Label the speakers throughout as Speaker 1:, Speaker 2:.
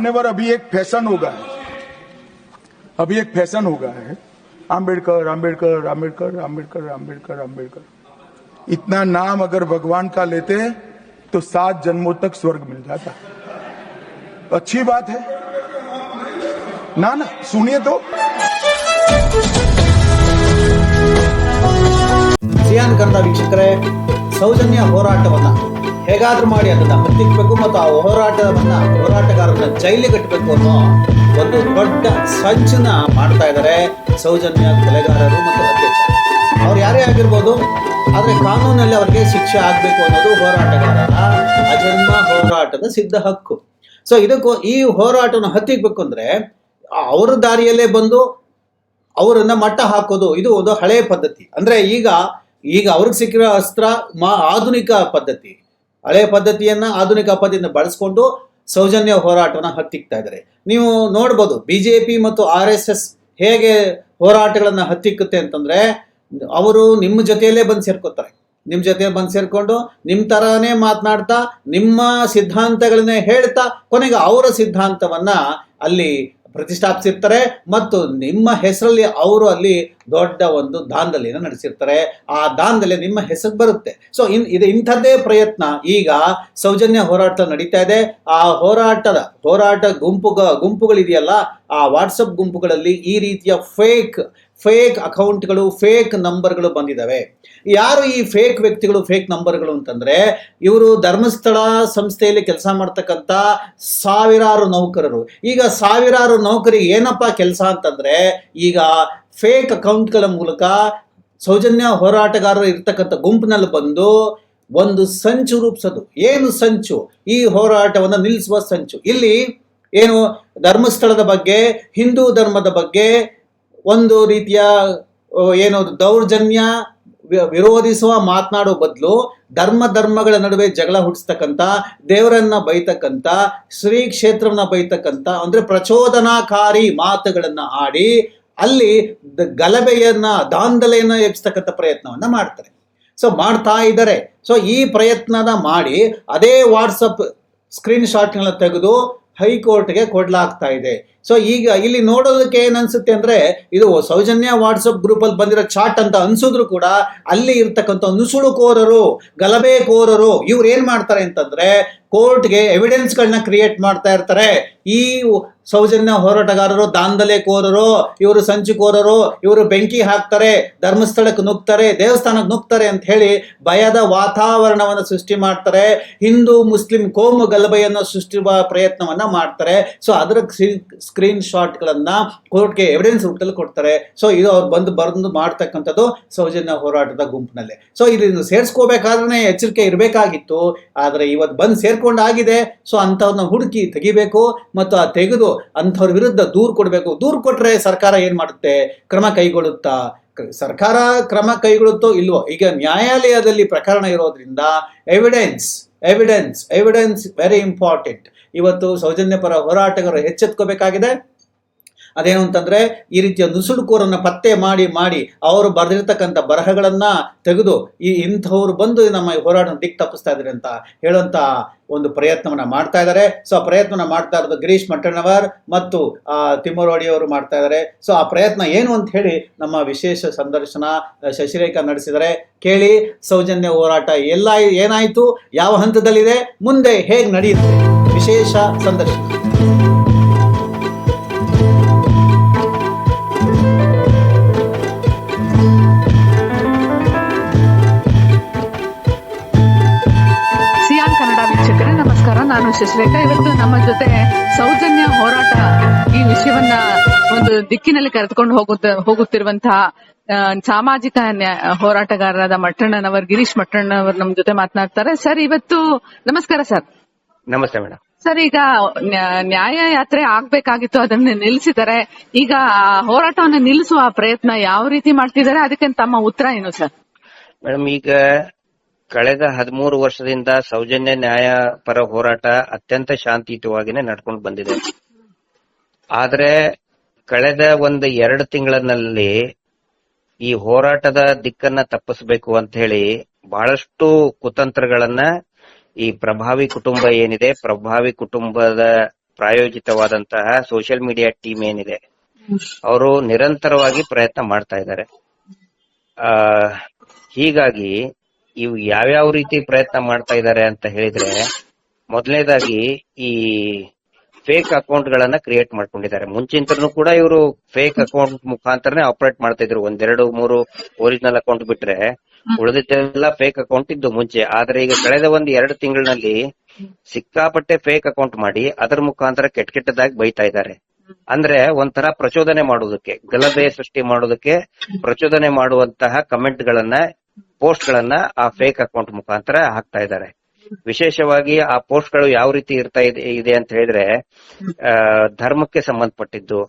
Speaker 1: मान्यवर अभी एक फैशन हो गया है अभी एक फैशन हो गया है आम्बेडकर आम्बेडकर आम्बेडकर आम्बेडकर आम्बेडकर आम्बेडकर इतना नाम अगर भगवान का लेते हैं तो सात जन्मों तक स्वर्ग मिल जाता अच्छी बात है ना ना सुनिए तो
Speaker 2: ಸಿಯಾನ್ ಕನ್ನಡ ವೀಕ್ಷಕರೇ ಸೌಜನ್ಯ ಹೋರಾಟವನ್ನ ಹೇಗಾದ್ರೂ ಮಾಡಿ ಅದನ್ನ ಹತ್ತಿಕ್ಕಬೇಕು ಮತ್ತು ಆ ಹೋರಾಟವನ್ನ ಹೋರಾಟಗಾರರನ್ನ ಜೈಲಿಗೆ ಕಟ್ಟಬೇಕು ಅನ್ನೋ ಒಂದು ದೊಡ್ಡ ಸಂಚನ ಮಾಡ್ತಾ ಇದ್ದಾರೆ ಸೌಜನ್ಯ ಕೊಲೆಗಾರರು ಮತ್ತು ಅಧ್ಯಕ್ಷ ಅವ್ರು ಯಾರೇ ಆಗಿರ್ಬೋದು, ಆದರೆ ಕಾನೂನಲ್ಲಿ ಅವರಿಗೆ ಶಿಕ್ಷೆ ಆಗ್ಬೇಕು ಅನ್ನೋದು ಹೋರಾಟಗಾರರ ಅಜನ್ಮ ಹೋರಾಟದ ಸಿದ್ಧ ಹಕ್ಕು. ಸೊ ಇದಕ್ಕೂ ಈ ಹೋರಾಟವನ್ನು ಹತ್ತಿಕ್ಬೇಕು ಅಂದ್ರೆ ಅವರ ದಾರಿಯಲ್ಲೇ ಬಂದು ಅವರನ್ನ ಮಟ್ಟ ಹಾಕೋದು, ಇದು ಒಂದು ಹಳೆಯ ಪದ್ಧತಿ. ಅಂದ್ರೆ ಈಗ ಈಗ ಅವ್ರಿಗೆ ಸಿಕ್ಕಿರೋ ಅಸ್ತ್ರ ಮಾ ಆಧುನಿಕ ಪದ್ಧತಿ. ಹಳೆ ಪದ್ಧತಿಯನ್ನ ಆಧುನಿಕ ಪದ್ಧತಿಯನ್ನು ಬಳಸ್ಕೊಂಡು ಸೌಜನ್ಯ ಹೋರಾಟವನ್ನ ಹತ್ತಿಕ್ತಾ ಇದ್ದಾರೆ. ನೀವು ನೋಡ್ಬೋದು ಬಿಜೆಪಿ ಮತ್ತು ಆರ್ ಎಸ್ ಎಸ್ ಹೇಗೆ ಹೋರಾಟಗಳನ್ನ ಹತ್ತಿಕ್ಕುತ್ತೆ ಅಂತಂದ್ರೆ, ಅವರು ನಿಮ್ಮ ಜೊತೆಯಲ್ಲೇ ಬಂದು ಸೇರ್ಕೋತಾರೆ. ನಿಮ್ಮ ಜೊತೆ ಬಂದು ಸೇರ್ಕೊಂಡು ನಿಮ್ಮ ತರಾನೇ ಮಾತನಾಡ್ತಾ, ನಿಮ್ಮ ಸಿದ್ಧಾಂತಗಳನ್ನೇ ಹೇಳ್ತಾ, ಕೊನೆಗೆ ಅವರ ಸಿದ್ಧಾಂತವನ್ನ ಅಲ್ಲಿ ಪ್ರತಿಷ್ಠಾಪಿಸಿರ್ತಾರೆ ಮತ್ತು ನಿಮ್ಮ ಹೆಸರಲ್ಲಿ ಅವರು ಅಲ್ಲಿ ದೊಡ್ಡ ಒಂದು ದಾಂಧಲೆಯನ್ನು ನಡೆಸಿರ್ತಾರೆ. ಆ ದಾಂಧಲೆ ನಿಮ್ಮ ಹೆಸರು ಬರುತ್ತೆ. ಸೊ ಇನ್, ಇದು ಇಂಥದ್ದೇ ಪ್ರಯತ್ನ. ಈಗ ಸೌಜನ್ಯ ಹೋರಾಟ ನಡೀತಾ ಇದೆ. ಆ ಹೋರಾಟದ, ಹೋರಾಟ ಗುಂಪು ಗುಂಪುಗಳಿದೆಯಲ್ಲ, ಆ ವಾಟ್ಸಪ್ ಗುಂಪುಗಳಲ್ಲಿ ಈ ರೀತಿಯ ಫೇಕ್ ಫೇಕ್ ಅಕೌಂಟ್ಗಳು, ಫೇಕ್ ನಂಬರ್ಗಳು ಬಂದಿದ್ದಾವೆ. ಯಾರು ಈ ಫೇಕ್ ವ್ಯಕ್ತಿಗಳು, ಫೇಕ್ ನಂಬರ್ಗಳು ಅಂತಂದ್ರೆ, ಇವರು ಧರ್ಮಸ್ಥಳ ಸಂಸ್ಥೆಯಲ್ಲಿ ಕೆಲಸ ಮಾಡ್ತಕ್ಕಂಥ ಸಾವಿರಾರು ನೌಕರರು. ಈಗ ಸಾವಿರಾರು ನೌಕರಿ ಏನಪ್ಪ ಕೆಲಸ ಅಂತಂದ್ರೆ, ಈಗ ಫೇಕ್ ಅಕೌಂಟ್ಗಳ ಮೂಲಕ ಸೌಜನ್ಯ ಹೋರಾಟಗಾರರು ಇರ್ತಕ್ಕಂಥ ಗುಂಪಿನಲ್ಲಿ ಬಂದು ಒಂದು ಸಂಚು ರೂಪಿಸೋದು. ಏನು ಸಂಚು? ಈ ಹೋರಾಟವನ್ನು ನಿಲ್ಲಿಸುವ ಸಂಚು. ಇಲ್ಲಿ ಏನು ಧರ್ಮಸ್ಥಳದ ಬಗ್ಗೆ, ಹಿಂದೂ ಧರ್ಮದ ಬಗ್ಗೆ ಒಂದು ರೀತಿಯ ಏನು ದೌರ್ಜನ್ಯ ವಿರೋಧಿಸುವ ಮಾತನಾಡೋ ಬದಲು ಧರ್ಮ ಧರ್ಮಗಳ ನಡುವೆ ಜಗಳ ಹುಟ್ಟಿಸ್ತಕ್ಕಂಥ, ದೇವರನ್ನ ಬೈತಕ್ಕಂಥ, ಶ್ರೀ ಕ್ಷೇತ್ರವನ್ನ ಬೈತಕ್ಕಂಥ, ಅಂದ್ರೆ ಪ್ರಚೋದನಾಕಾರಿ ಮಾತುಗಳನ್ನ ಆಡಿ ಅಲ್ಲಿ ಗಲಭೆಯನ್ನ, ದಾಂಧಲೆಯನ್ನ ಎಬ್ಸ್ತಕ್ಕಂಥ ಪ್ರಯತ್ನವನ್ನ ಮಾಡ್ತಾರೆ. ಸೊ, ಮಾಡ್ತಾ ಇದ್ದಾರೆ. ಸೊ, ಈ ಪ್ರಯತ್ನನ ಮಾಡಿ ಅದೇ ವಾಟ್ಸಪ್ ಸ್ಕ್ರೀನ್ ಶಾಟ್ಗಳನ್ನ ತೆಗೆದು ಹೈಕೋರ್ಟ್ಗೆ ಕೊಡ್ಲಾಗ್ತಾ ಇದೆ. ಸೊ ಈಗ ಇಲ್ಲಿ ನೋಡೋದಕ್ಕೆ ಏನ್ ಅನ್ಸುತ್ತೆ ಅಂದ್ರೆ, ಇದು ಸೌಜನ್ಯ ವಾಟ್ಸಪ್ ಗ್ರೂಪ್ ಅಲ್ಲಿ ಬಂದಿರೋ ಚಾಟ್ ಅಂತ ಅನ್ಸಿದ್ರು ಕೂಡ ಅಲ್ಲಿ ಇರ್ತಕ್ಕಂಥ ನುಸುಳುಕೋರರು, ಗಲಭೆಕೋರರು ಇವ್ರು ಏನ್ ಮಾಡ್ತಾರೆ ಅಂತಂದ್ರೆ ಕೋರ್ಟ್ಗೆ ಎವಿಡೆನ್ಸ್ಗಳನ್ನ ಕ್ರಿಯೇಟ್ ಮಾಡ್ತಾ ಇರ್ತಾರೆ. ಈ ಸೌಜನ್ಯ ಹೋರಾಟಗಾರರು, ದಾಂಧಲೆಕೋರರು, ಇವರು ಸಂಚುಕೋರರು, ಇವರು ಬೆಂಕಿ ಹಾಕ್ತಾರೆ, ಧರ್ಮಸ್ಥಳಕ್ಕೆ ನುಗ್ತಾರೆ, ದೇವಸ್ಥಾನಕ್ಕೆ ನುಗ್ತಾರೆ ಅಂತ ಹೇಳಿ ಭಯದ ವಾತಾವರಣವನ್ನು ಸೃಷ್ಟಿ ಮಾಡ್ತಾರೆ. ಹಿಂದೂ, ಮುಸ್ಲಿಂ ಕೋಮು ಗಲಭೆಯನ್ನು ಸೃಷ್ಟಿಸುವ ಪ್ರಯತ್ನವನ್ನ ಮಾಡ್ತಾರೆ. ಸೊ ಅದರ ಸ್ಕ್ರೀನ್ ಶಾಟ್ಗಳನ್ನ ಕೋರ್ಟ್ಗೆ ಎವಿಡೆನ್ಸ್ ರೂಪದಲ್ಲಿ ಕೊಡ್ತಾರೆ. ಸೊ ಇದು ಅವ್ರು ಬಂದು ಬರೆದು ಮಾಡ್ತಕ್ಕಂಥದ್ದು ಸೌಜನ್ಯ ಹೋರಾಟದ ಗುಂಪಿನಲ್ಲಿ. ಸೊ ಇದನ್ನು ಸೇರಿಸ್ಕೋಬೇಕಾದ್ರೆ ಎಚ್ಚರಿಕೆ ಇರಬೇಕಾಗಿತ್ತು. ಆದರೆ ಇವತ್ತು ಬಂದು ಸೇರ್ಕೊಂಡಾಗಿದೆ. ಸೊ ಅಂಥವ್ರನ್ನ ಹುಡುಕಿ ತೆಗಿಬೇಕು ಮತ್ತು ಆ ತೆಗೆದು ಅಂಥವ್ರ ವಿರುದ್ಧ ದೂರು ಕೊಡಬೇಕು. ದೂರು ಕೊಟ್ರೆ ಸರ್ಕಾರ ಏನು ಮಾಡುತ್ತೆ? ಕ್ರಮ ಕೈಗೊಳ್ಳುತ್ತಾ? ಸರ್ಕಾರ ಕ್ರಮ ಕೈಗೊಳ್ಳುತ್ತೋ ಇಲ್ವೋ? ಈಗ ನ್ಯಾಯಾಲಯದಲ್ಲಿ ಪ್ರಕರಣ ಇರೋದ್ರಿಂದ evidence evidence evidence very important ಇವತ್ತು ಸೌಜನ್ಯ ಪರ ಹೋರಾಟಗಾರರು ಎಚ್ಚೆತ್ಕೋಬೇಕಾಗಿದೆ. ಅದೇನು ಅಂತಂದ್ರೆ ಈ ರೀತಿಯ ನುಸುಳುಕೋರನ್ನು ಪತ್ತೆ ಮಾಡಿ ಮಾಡಿ ಅವರು ಬರೆದಿರ್ತಕ್ಕಂಥ ಬರಹಗಳನ್ನು ತೆಗೆದು ಈ ಇಂಥವ್ರು ಬಂದು ನಮ್ಮ ಹೋರಾಟ ದಿಕ್ ತಪ್ಪಿಸ್ತಾ ಇದ್ದಾರೆ ಅಂತ ಹೇಳುವಂತ ಒಂದು ಪ್ರಯತ್ನವನ್ನ ಮಾಡ್ತಾ ಇದ್ದಾರೆ. ಸೊ ಆ ಪ್ರಯತ್ನವನ್ನ ಮಾಡ್ತಾ ಇರೋದು ಗಿರೀಶ್ ಮಟ್ಟಣ್ಣವರ್ ಮತ್ತು ಆ, ತಿಮ್ಮರೋಡಿ ಅವರು ಮಾಡ್ತಾ ಇದ್ದಾರೆ. ಸೊ ಆ ಪ್ರಯತ್ನ ಏನು ಅಂತ ಹೇಳಿ ನಮ್ಮ ವಿಶೇಷ ಸಂದರ್ಶನ ಶಶಿರೇಖಾ ನಡೆಸಿದರೆ ಕೇಳಿ ಸೌಜನ್ಯ ಹೋರಾಟ ಎಲ್ಲ ಏನಾಯ್ತು? ಯಾವ ಹಂತದಲ್ಲಿದೆ? ಮುಂದೆ ಹೇಗೆ ನಡೆಯುತ್ತೆ? ವಿಶೇಷ ಸಂದರ್ಶನ.
Speaker 3: ಸಿಯಾನ್ ಕನ್ನಡ ವೀಕ್ಷಕರೇ ನಮಸ್ಕಾರ. ನಾನು ಶಶಿರೇಖಾ ಇವತ್ತು ನಮ್ಮ ಜೊತೆ ಸೌಜನ್ಯ ಹೋರಾಟ ಈ ವಿಷಯವನ್ನ ಒಂದು ದಿಕ್ಕಿನಲ್ಲಿ ಕರೆದುಕೊಂಡು ಹೋಗುತ್ತ ಹೋಗುತ್ತಿರುವಂತಹ ಸಾಮಾಜಿಕ ನ್ಯಾ- ಹೋರಾಟಗಾರರಾದ ಮಟ್ಟಣ್ಣನವರ್ ಗಿರೀಶ್ ಮಟ್ಟಣ್ಣವರ್ ನಮ್ಮ ಜೊತೆ ಮಾತನಾಡ್ತಾರೆ. ಸರ್ ಇವತ್ತು ನಮಸ್ಕಾರ ಸರ್.
Speaker 4: ನಮಸ್ತೆ ಮೇಡಮ್
Speaker 3: ಸರ್, ಈಗ, ನ್ಯಾ- ನ್ಯಾಯ ಯಾತ್ರೆ ಆಗ್ಬೇಕಾಗಿತ್ತು, ಅದನ್ನ ನಿಲ್ಲಿಸಿದರೆ, ಈಗ ಹೋರಾಟವನ್ನು ನಿಲ್ಲಿಸುವ ಪ್ರಯತ್ನ ಯಾವ ರೀತಿ ಮಾಡ್ತಿದ್ದಾರೆ, ಅದಕ್ಕೆ ತಮ್ಮ ಉತ್ತರ ಏನು ಸರ್?
Speaker 4: ಮೇಡಮ್, ಈಗ ಕಳೆದ ಹದಿಮೂರು ವರ್ಷದಿಂದ ಸೌಜನ್ಯ ನ್ಯಾಯ ಪರ ಹೋರಾಟ ಅತ್ಯಂತ ಶಾಂತಿಯುತವಾಗಿನೇ ನಡ್ಕೊಂಡು ಬಂದಿದೆ. ಆದ್ರೆ, ಕಳೆದ ಒಂದು ಎರಡು ತಿಂಗಳಲ್ಲಿ ಈ ಹೋರಾಟದ ದಿಕ್ಕನ್ನ ತಪ್ಪಿಸಬೇಕು ಅಂತ ಹೇಳಿ ಬಹಳಷ್ಟು ಕುತಂತ್ರಗಳನ್ನ ಈ ಪ್ರಭಾವಿ ಕುಟುಂಬ ಏನಿದೆ, ಪ್ರಭಾವಿ ಕುಟುಂಬದ ಪ್ರಾಯೋಜಿತವಾದಂತಹ ಸೋಷಿಯಲ್ ಮೀಡಿಯಾ ಟೀಮ್ ಏನಿದೆ, ಅವರು ನಿರಂತರವಾಗಿ ಪ್ರಯತ್ನ ಮಾಡ್ತಾ ಇದ್ದಾರೆ. ಆ, ಹೀಗಾಗಿ ಇವು ಯಾವ್ಯಾವ ರೀತಿ ಪ್ರಯತ್ನ ಮಾಡ್ತಾ ಇದ್ದಾರೆ ಅಂತ ಹೇಳಿದ್ರೆ ಮೊದಲನೇದಾಗಿ ಈ ಫೇಕ್ ಅಕೌಂಟ್ ಗಳನ್ನ ಕ್ರಿಯೇಟ್ ಮಾಡ್ಕೊಂಡಿದ್ದಾರೆ. ಮುಂಚಿಂತರೂ ಕೂಡ ಇವರು ಫೇಕ್ ಅಕೌಂಟ್ ಮುಖಾಂತರನೇ ಆಪರೇಟ್ ಮಾಡ್ತಾ ಇದ್ರು. ಒಂದೆರಡು ಮೂರು ಒರಿಜಿನಲ್ ಅಕೌಂಟ್ ಬಿಟ್ರೆ ಉಳಿದಿದ್ದೆಲ್ಲ ಫೇಕ್ ಅಕೌಂಟ್ ಇದ್ದು ಮುಂಚೆ. ಆದ್ರೆ ಈಗ ಕಳೆದ ಒಂದ್ ಎರಡು ತಿಂಗಳಿನಲ್ಲಿ ಸಿಕ್ಕಾಪಟ್ಟೆ ಫೇಕ್ ಅಕೌಂಟ್ ಮಾಡಿ ಅದರ ಮುಖಾಂತರ ಕೆಟ್ಟ ಕೆಟ್ಟದಾಗಿ ಬೈತಾ ಇದ್ದಾರೆ. ಅಂದ್ರೆ ಒಂಥರ ಪ್ರಚೋದನೆ ಮಾಡೋದಕ್ಕೆ ಗಲಭೆ ಸೃಷ್ಟಿ ಮಾಡೋದಕ್ಕೆ ಪ್ರಚೋದನೆ ಮಾಡುವಂತಹ ಕಮೆಂಟ್ ಗಳನ್ನ ಪೋಸ್ಟ್ ಗಳನ್ನ ಆ ಫೇಕ್ ಅಕೌಂಟ್ ಮುಖಾಂತರ ಹಾಕ್ತಾ ಇದ್ದಾರೆ. ವಿಶೇಷವಾಗಿ ಆ ಪೋಸ್ಟ್ಗಳು ಯಾವ ರೀತಿ ಇರ್ತಾ ಇದೆ ಅಂತ ಹೇಳಿದ್ರೆ ಧರ್ಮಕ್ಕೆ ಸಂಬಂಧಪಟ್ಟಿದ್ದು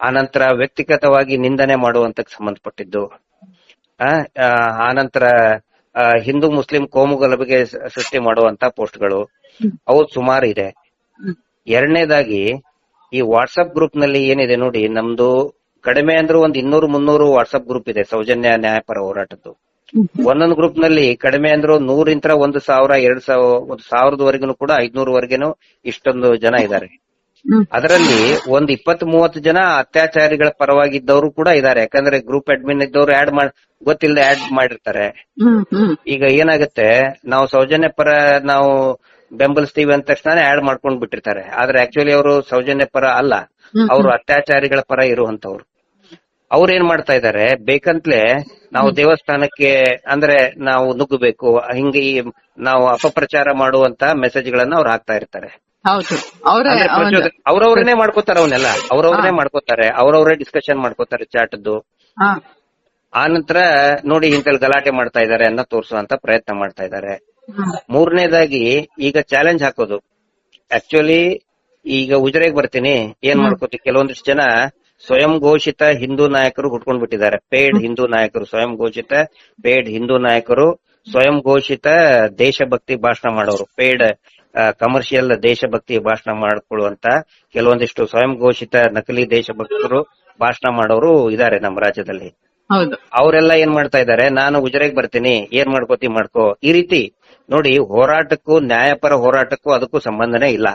Speaker 4: ಆನಂತರ ವ್ಯಕ್ತಿಗತವಾಗಿ ನಿಂದನೆ ಮಾಡುವಂತ ಸಂಬಂಧಪಟ್ಟಿದ್ದು ಆನಂತರ ಹಿಂದೂ, ಮುಸ್ಲಿಂ ಕೋಮುಗಲಭೆಗೆ ಸೃಷ್ಟಿ ಮಾಡುವಂತ ಪೋಸ್ಟ್ಗಳು, ಅವು ಸುಮಾರು ಇದೆ. ಎರಡನೇದಾಗಿ, ಈ ವಾಟ್ಸ್ಆಪ್ ಗ್ರೂಪ್ನಲ್ಲಿ ಏನಿದೆ ನೋಡಿ, ನಮ್ದು ಕಡಿಮೆ ಅಂದ್ರೆ ಒಂದ್ ಇನ್ನೂರು ಮುನ್ನೂರು ವಾಟ್ಸ್ಆಪ್ ಗ್ರೂಪ್ ಇದೆ, ಸೌಜನ್ಯ ನ್ಯಾಯಪರ ಹೋರಾಟದ್ದು. ಒಂದೊಂದು ಗ್ರೂಪ್ನಲ್ಲಿ ಕಡಿಮೆ ಅಂದ್ರೂ ನೂರಿಂತ್ರ ಒಂದು ಸಾವಿರ ಎರಡ್ ಸಾವಿರ ಒಂದು ಸಾವಿರದವರೆಗೂ ಕೂಡ ಐದ್ನೂರವರೆಗೂ ಇಷ್ಟೊಂದು ಜನ ಇದ್ದಾರೆ. ಅದರಲ್ಲಿ ಒಂದ್ ಇಪ್ಪತ್ ಮೂವತ್ತು ಜನ ಅತ್ಯಾಚಾರಿಗಳ ಪರವಾಗಿದ್ದವರು ಕೂಡ ಇದ್ದಾರೆ. ಯಾಕಂದ್ರೆ ಗ್ರೂಪ್ ಅಡ್ಮಿನ್ ಇದ್ದವರು ಆಡ್ ಮಾಡ್ ಗೊತ್ತಿಲ್ಲದೆ ಆಡ್ ಮಾಡಿರ್ತಾರೆ. ಈಗ ಏನಾಗುತ್ತೆ ನಾವು ಸೌಜನ್ಯ ಪರ ನಾವು ಬೆಂಬಲಿಸ್ತೀವಿ ಅಂದ ತಕ್ಷಣ ಆಡ್ ಮಾಡ್ಕೊಂಡ್ ಬಿಟ್ಟಿರ್ತಾರೆ ಆದ್ರೆ ಆಕ್ಚುಲಿ ಅವರು ಸೌಜನ್ಯ ಪರ ಅಲ್ಲ ಅವರು ಅತ್ಯಾಚಾರಿಗಳ ಪರ ಇರುವಂತವ್ರು ಅವ್ರ ಏನ್ ಮಾಡ್ತಾ ಇದ್ದಾರೆ ಬೇಕಂತ್ಲೆ ನಾವು ದೇವಸ್ಥಾನಕ್ಕೆ ಅಂದ್ರೆ ನಾವು ನುಗ್ಗಬೇಕು. ಹಿಂಗೆ ಈ ನಾವು ಅಪಪ್ರಚಾರ ಮಾಡುವಂತ ಮೆಸೇಜ್ ಗಳನ್ನ ಅವ್ರು ಹಾಕ್ತಾ ಇರ್ತಾರೆ.
Speaker 3: ಹೌದು.
Speaker 4: ಅವ್ರವ್ರನ್ನೇ ಮಾಡ್ಕೋತಾರೆ ಅವನ್ನೆಲ್ಲ ಅವ್ರವ್ರನ್ನೇ ಮಾಡ್ಕೋತಾರೆ. ಅವ್ರವ್ರೇ ಡಿಸ್ಕಷನ್ ಮಾಡ್ಕೋತಾರೆ ಚಾಟದ್ದು
Speaker 3: ಆ
Speaker 4: ನಂತರ ನೋಡಿ ಇಂತಲ್ಲಿ ಗಲಾಟೆ ಮಾಡ್ತಾ ಇದಾರೆ ಅನ್ನ ತೋರಿಸುವಂತ ಪ್ರಯತ್ನ ಮಾಡ್ತಾ ಇದ್ದಾರೆ ಮೂರನೇದಾಗಿ ಈಗ ಚಾಲೆಂಜ್ ಹಾಕೋದು. ಆಕ್ಚುಲಿ ಈಗ ಉಜರೆಗೆ ಬರ್ತೀನಿ. ಏನ್ ಮಾಡ್ಕೋತಿ? ಕೆಲವೊಂದಿಷ್ಟು ಜನ ಸ್ವಯಂ ಘೋಷಿತ ಹಿಂದೂ ನಾಯಕರು ಹುಟ್ಕೊಂಡ್ ಬಿಟ್ಟಿದ್ದಾರೆ. ಪೇಡ್ ಹಿಂದೂ ನಾಯಕರು ಸ್ವಯಂ ಘೋಷಿತ ಪೇಡ್ ಹಿಂದೂ ನಾಯಕರು ಸ್ವಯಂ ಘೋಷಿತ ದೇಶಭಕ್ತಿ ಭಾಷಣ ಮಾಡೋರು. ಪೇಡ್ ಕಮರ್ಷಿಯಲ್ ದೇಶಭಕ್ತಿ ಭಾಷಣ ಮಾಡ್ಕೊಳ್ಳುವಂತ ಕೆಲವೊಂದಿಷ್ಟು ಸ್ವಯಂ ಘೋಷಿತ ನಕಲಿ ದೇಶಭಕ್ತರು ಭಾಷಣ ಮಾಡೋರು ಇದಾರೆ ನಮ್ಮ ರಾಜ್ಯದಲ್ಲಿ. ಅವರೆಲ್ಲ ಏನ್ ಮಾಡ್ತಾ ಇದ್ದಾರೆ? ನಾನು ಉಜಿರೆಗೆ ಬರ್ತೀನಿ ಏನ್ ಮಾಡ್ಕೋತಿ ಮಾಡ್ಕೋ. ಈ ರೀತಿ ನೋಡಿ ಹೋರಾಟಕ್ಕೂ ನ್ಯಾಯಪರ ಹೋರಾಟಕ್ಕೂ ಅದಕ್ಕೂ ಸಂಬಂಧನೇ ಇಲ್ಲ.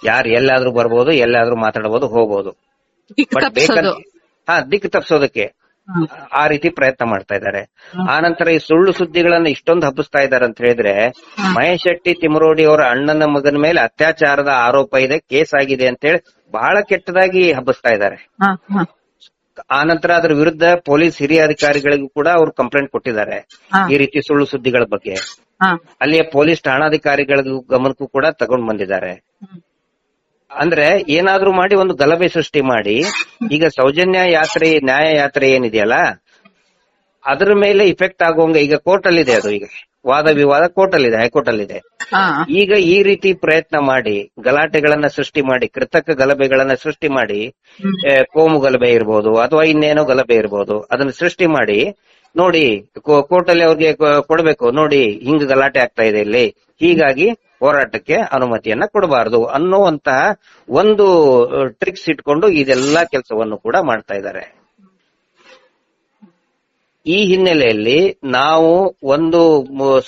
Speaker 4: ಯಾರು ಎಲ್ಲಾದ್ರೂ ಬರ್ಬೋದು ಎಲ್ಲಾದ್ರೂ ಮಾತಾಡಬಹುದು ಹೋಗ್ಬೋದು. ಬೇಕಂತ ಹಾ ದಿಕ್ಕು ತಪ್ಪಿಸೋದಕ್ಕೆ
Speaker 3: ಹ್ಮ್.
Speaker 4: ಆ ರೀತಿ ಪ್ರಯತ್ನ ಮಾಡ್ತಾ ಇದ್ದಾರೆ. ಆನಂತರ ಈ ಸುಳ್ಳು ಸುದ್ದಿಗಳನ್ನ ಇಷ್ಟೊಂದು ಹಬ್ಬಿಸ್ತಾ ಇದ್ದಾರೆ ಅಂತ ಹೇಳಿದ್ರೆ ಮಹೇಶ್ ಶೆಟ್ಟಿ ತಿಮರೋಡಿ ಅವರ ಅಣ್ಣನ ಮಗನ ಮೇಲೆ ಅತ್ಯಾಚಾರದ ಆರೋಪ ಇದೆ ಕೇಸ್ ಆಗಿದೆ ಅಂತ ಹೇಳಿ ಬಹಳ ಕೆಟ್ಟದಾಗಿ ಹಬ್ಬಿಸ್ತಾ ಇದ್ದಾರೆ.
Speaker 3: ಆ ನಂತರ
Speaker 4: ಆನಂತರ ಅದ್ರ ವಿರುದ್ಧ ಪೊಲೀಸ್ ಹಿರಿಯ ಅಧಿಕಾರಿಗಳಿಗೂ ಕೂಡ ಅವರು ಕಂಪ್ಲೇಂಟ್ ಕೊಟ್ಟಿದ್ದಾರೆ
Speaker 3: ಹಾ.
Speaker 4: ಈ ರೀತಿ ಸುಳ್ಳು ಸುದ್ದಿಗಳ ಬಗ್ಗೆ.
Speaker 3: ಹಾ.
Speaker 4: ಅಲ್ಲಿಯ ಪೊಲೀಸ್ ಠಾಣಾಧಿಕಾರಿಗಳಿಗೂ ಗಮನಕ್ಕೂ ಕೂಡ ತಗೊಂಡ್ ಬಂದಿದ್ದಾರೆ. ಅಂದ್ರೆ ಏನಾದ್ರೂ ಮಾಡಿ ಒಂದು ಗಲಭೆ ಸೃಷ್ಟಿ ಮಾಡಿ ಈಗ ಸೌಜನ್ಯ ಯಾತ್ರೆ ನ್ಯಾಯ ಯಾತ್ರೆ ಏನಿದೆಯಲ್ಲ ಅದ್ರ ಮೇಲೆ ಇಫೆಕ್ಟ್ ಆಗುವಂಗ ಈಗ ಕೋರ್ಟ್ ಅಲ್ಲಿ ಇದೆ ಅದು ಈಗ. ವಾದ ವಿವಾದ ಕೋರ್ಟ್ ಅಲ್ಲಿ ಇದೆ ಹೈಕೋರ್ಟ್ ಅಲ್ಲಿ ಇದೆ ಈಗ ಈ ರೀತಿ ಪ್ರಯತ್ನ ಮಾಡಿ ಗಲಾಟೆಗಳನ್ನ ಸೃಷ್ಟಿ ಮಾಡಿ ಕೃತಕ ಗಲಭೆಗಳನ್ನ ಸೃಷ್ಟಿ ಮಾಡಿ ಕೋಮು ಗಲಭೆ ಇರ್ಬೋದು ಅಥವಾ ಇನ್ನೇನೋ ಗಲಭೆ ಇರಬಹುದು ಅದನ್ನ ಸೃಷ್ಟಿ ಮಾಡಿ ನೋಡಿ ಕೋರ್ಟ್ ಅಲ್ಲಿ ಅವ್ರಿಗೆ ಕೊಡ್ಬೇಕು ನೋಡಿ ಹಿಂಗ್ ಗಲಾಟೆ ಆಗ್ತಾ ಇದೆ ಇಲ್ಲಿ. ಹೀಗಾಗಿ ಹೋರಾಟಕ್ಕೆ ಅನುಮತಿಯನ್ನ ಕೊಡಬಾರದು ಅನ್ನುವಂತಹ ಒಂದು ಟ್ರಿಕ್ಸ್ ಇಟ್ಕೊಂಡು ಇದೆಲ್ಲ ಕೆಲಸವನ್ನು ಕೂಡ ಮಾಡ್ತಾ ಇದ್ದಾರೆ. ಈ ಹಿನ್ನೆಲೆಯಲ್ಲಿ ನಾವು ಒಂದು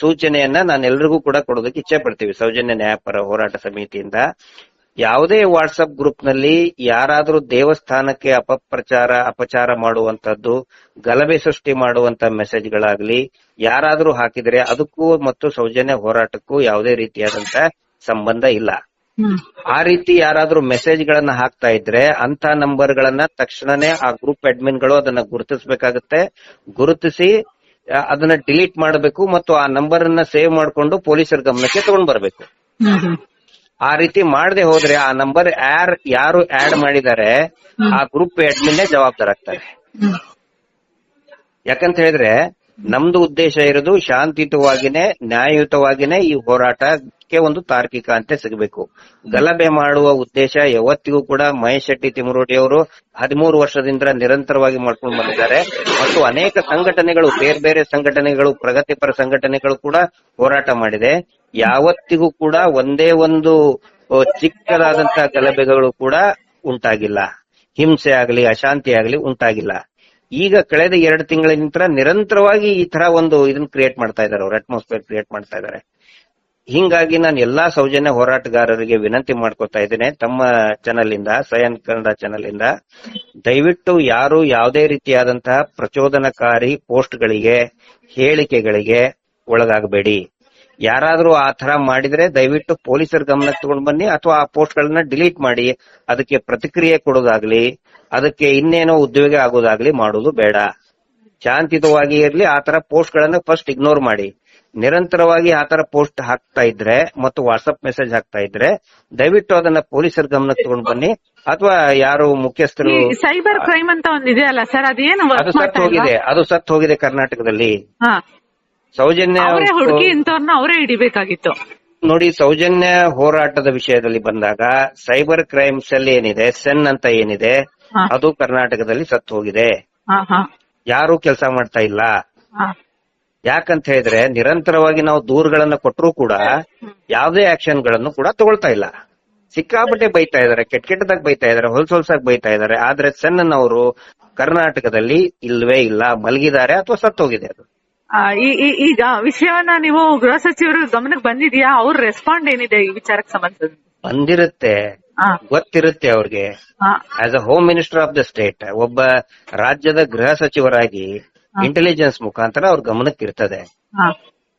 Speaker 4: ಸೂಚನೆಯನ್ನ ನಾನೆಲ್ಲರಿಗೂ ಕೂಡ ಕೊಡೋದಕ್ಕೆ ಇಚ್ಛೆ ಪಡ್ತೀವಿ. ಸೌಜನ್ಯ ನ್ಯಾಯಪರ ಹೋರಾಟ ಸಮಿತಿಯಿಂದ ಯಾವುದೇ ವಾಟ್ಸ್ಆಪ್ ಗ್ರೂಪ್ನಲ್ಲಿ ಯಾರಾದರೂ ದೇವಸ್ಥಾನಕ್ಕೆ ಅಪಪ್ರಚಾರ ಅಪಚಾರ ಮಾಡುವಂತದ್ದು ಗಲಭೆ ಸೃಷ್ಟಿ ಮಾಡುವಂತ ಮೆಸೇಜ್ ಗಳಾಗ್ಲಿ ಯಾರಾದರೂ ಹಾಕಿದ್ರೆ ಅದಕ್ಕೂ ಮತ್ತು ಸೌಜನ್ಯ ಹೋರಾಟಕ್ಕೂ ಯಾವುದೇ ರೀತಿಯಾದಂತ ಸಂಬಂಧ ಇಲ್ಲ. ಆ ರೀತಿ ಯಾರಾದ್ರೂ ಮೆಸೇಜ್ ಗಳನ್ನ ಹಾಕ್ತಾ ಇದ್ರೆ ಅಂತ ನಂಬರ್ ಗಳನ್ನ ತಕ್ಷಣನೇ ಆ ಗ್ರೂಪ್ ಅಡ್ಮಿನ್ಗಳು ಅದನ್ನ ಗುರುತಿಸಬೇಕಾಗುತ್ತೆ. ಗುರುತಿಸಿ ಅದನ್ನ ಡಿಲೀಟ್ ಮಾಡಬೇಕು ಮತ್ತು ಆ ನಂಬರ್ ಅನ್ನ ಸೇವ್ ಮಾಡ್ಕೊಂಡು ಪೊಲೀಸರ ಗಮನಕ್ಕೆ ತಗೊಂಡ್ ಬರ್ಬೇಕು ಆ ರೀತಿ ಮಾಡದೆ ಹೋದ್ರೆ ಆ ನಂಬರ್ ಯಾರ್ ಯಾರು ಆಡ್ ಮಾಡಿದ್ದಾರೆ ಆ ಗ್ರೂಪ್ ಅಡ್ಮಿನ್ನೇ ಜವಾಬ್ದಾರಾಗ್ತಾರೆ
Speaker 3: ಆಗ್ತಾರೆ.
Speaker 4: ಯಾಕಂತ ಹೇಳಿದ್ರೆ ನಮ್ದು ಉದ್ದೇಶ ಇರೋದು ಶಾಂತಿಯುತವಾಗಿನೇ ನ್ಯಾಯಯುತವಾಗಿನೇ ಈ ಹೋರಾಟಕ್ಕೆ ಒಂದು ತಾರ್ಕಿಕ ಅಂತ ಸಿಗಬೇಕು. ಗಲಭೆ ಮಾಡುವ ಉದ್ದೇಶ ಯಾವತ್ತಿಗೂ ಕೂಡ ಮಹೇಶ್ ಶೆಟ್ಟಿ ತಿಮರೋಡಿ ಅವರು ಹದಿಮೂರು ವರ್ಷದಿಂದ ನಿರಂತರವಾಗಿ ಮಾಡ್ಕೊಂಡು ಬಂದಿದ್ದಾರೆ. ಮತ್ತು ಅನೇಕ ಸಂಘಟನೆಗಳು ಬೇರೆ ಬೇರೆ ಸಂಘಟನೆಗಳು ಪ್ರಗತಿಪರ ಸಂಘಟನೆಗಳು ಕೂಡ ಹೋರಾಟ ಮಾಡಿದೆ. ಯಾವತ್ತಿಗೂ ಕೂಡ ಒಂದೇ ಒಂದು ಚಿಕ್ಕದಾದಂತಹ ಗಲಭೆಗಳು ಕೂಡ ಉಂಟಾಗಿಲ್ಲ. ಹಿಂಸೆ ಆಗಲಿ, ಅಶಾಂತಿ ಆಗಲಿ ಉಂಟಾಗಿಲ್ಲ. ಈಗ ಕಳೆದ ಎರಡು ತಿಂಗಳ ನಂತರ ನಿರಂತರವಾಗಿ ಈ ತರ ಒಂದು ಇದನ್ನ ಕ್ರಿಯೇಟ್ ಮಾಡ್ತಾ ಇದ್ದಾರೆ ಅವ್ರು ಅಟ್ಮಾಸ್ಫಿಯರ್ ಕ್ರಿಯೇಟ್ ಮಾಡ್ತಾ ಇದ್ದಾರೆ. ಹಿಂಗಾಗಿ ನಾನು ಎಲ್ಲಾ ಸೌಜನ್ಯ ಹೋರಾಟಗಾರರಿಗೆ ವಿನಂತಿ ಮಾಡ್ಕೊತಾ ಇದ್ದೇನೆ. ತಮ್ಮ ಚಾನಲ್ ಇಂದ, ಸಯನ್ ಕನ್ನಡ ಚಾನಲ್ ಇಂದ, ದಯವಿಟ್ಟು ಯಾರು ಯಾವುದೇ ರೀತಿಯಾದಂತಹ ಪ್ರಚೋದನಕಾರಿ ಪೋಸ್ಟ್ ಗಳಿಗೆ, ಹೇಳಿಕೆಗಳಿಗೆ ಒಳಗಾಗಬೇಡಿ. ಯಾರಾದ್ರೂ ಆ ತರ ಮಾಡಿದ್ರೆ ದಯವಿಟ್ಟು ಪೊಲೀಸರ ಗಮನಕ್ಕೆ ತಗೊಂಡ್ ಬನ್ನಿ ಅಥವಾ ಆ ಪೋಸ್ಟ್ ಗಳನ್ನ ಡಿಲೀಟ್ ಮಾಡಿ ಅದಕ್ಕೆ ಪ್ರತಿಕ್ರಿಯೆ ಕೊಡೋದಾಗ್ಲಿ ಅದಕ್ಕೆ ಇನ್ನೇನೋ ಉದ್ಯೋಗ ಆಗೋದಾಗ್ಲಿ ಮಾಡೋದು ಬೇಡ. ಶಾಂತಿಯುತವಾಗಿ ಇರ್ಲಿ ಆ ತರ ಪೋಸ್ಟ್ ಗಳನ್ನ ಫಸ್ಟ್ ಇಗ್ನೋರ್ ಮಾಡಿ. ನಿರಂತರವಾಗಿ ಆ ತರ ಪೋಸ್ಟ್ ಹಾಕ್ತಾ ಇದ್ರೆ ಮತ್ತು ವಾಟ್ಸ್ಆಪ್ ಮೆಸೇಜ್ ಹಾಕ್ತಾ ಇದ್ರೆ ದಯವಿಟ್ಟು ಅದನ್ನ ಪೊಲೀಸರ ಗಮನಕ್ಕೆ ತಗೊಂಡ್ ಬನ್ನಿ. ಅಥವಾ ಯಾರು ಮುಖ್ಯಸ್ಥರು
Speaker 3: ಸೈಬರ್ ಕ್ರೈಮ್ ಅಂತ ಒಂದಿದೆಯಲ್ಲ ಸರ್? ಅದೇನು
Speaker 4: ಅದು ಸತ್ ಹೋಗಿದೆ ಅದು ಸತ್ ಹೋಗಿದೆ ಕರ್ನಾಟಕದಲ್ಲಿ. ಸೌಜನ್ಯ
Speaker 3: ಅವರೇ ಇಂಥವ್ರನ್ನ ಅವರೇ ಹಿಡಿಬೇಕಾಗಿತ್ತು.
Speaker 4: ನೋಡಿ ಸೌಜನ್ಯ ಹೋರಾಟದ ವಿಷಯದಲ್ಲಿ ಬಂದಾಗ ಸೈಬರ್ ಕ್ರೈಮ್ಸ್ ಅಲ್ಲಿ ಏನಿದೆ ಸೆನ್ ಅಂತ ಏನಿದೆ ಅದು ಕರ್ನಾಟಕದಲ್ಲಿ ಸತ್ತು ಹೋಗಿದೆ. ಯಾರು ಕೆಲಸ ಮಾಡ್ತಾ ಇಲ್ಲ. ಯಾಕಂತ ಹೇಳಿದ್ರೆ ನಿರಂತರವಾಗಿ ನಾವು ದೂರುಗಳನ್ನ ಕೊಟ್ಟರು ಕೂಡ ಯಾವುದೇ ಆಕ್ಷನ್ಗಳನ್ನು ಕೂಡ ತಗೊಳ್ತಾ ಇಲ್ಲ. ಸಿಕ್ಕಾಪಟ್ಟೆ ಬೈತಾ ಇದಾರೆ ಕೆಟ್ಟ ಕೆಟ್ಟದಾಗ ಬೈತಾ ಇದಾರೆ ಹೊಲ್ಸ ಹೊಲ್ಸಾಗಿ ಬೈತಾ ಇದಾರೆ ಆದ್ರೆ ಸೆನ್ ಅವರು ಕರ್ನಾಟಕದಲ್ಲಿ ಇಲ್ವೇ ಇಲ್ಲ ಮಲಗಿದ್ದಾರೆ ಅಥವಾ ಸತ್ತೋಗಿದೆ ಅದು.
Speaker 3: ಈಗ ವಿಷಯವನ್ನ ನೀವು ಗೃಹ ಸಚಿವರು ಗಮನಕ್ಕೆ ಬಂದಿದ್ಯಾ? ಅವ್ರ ರೆಸ್ಪಾಂಡ್ ಏನಿದೆ ಈ ವಿಚಾರಕ್ಕೆ ಸಂಬಂಧಿಸಿದ
Speaker 4: ಬಂದಿರುತ್ತೆ. ಗೊತ್ತಿರುತ್ತೆ ಅವ್ರಿಗೆ. As a home minister of the state ಒಬ್ಬ ರಾಜ್ಯದ ಗೃಹ ಸಚಿವರಾಗಿ ಇಂಟೆಲಿಜೆನ್ಸ್ ಮುಖಾಂತರ ಅವ್ರ ಗಮನಕ್ಕೆ ಇರ್ತದೆ.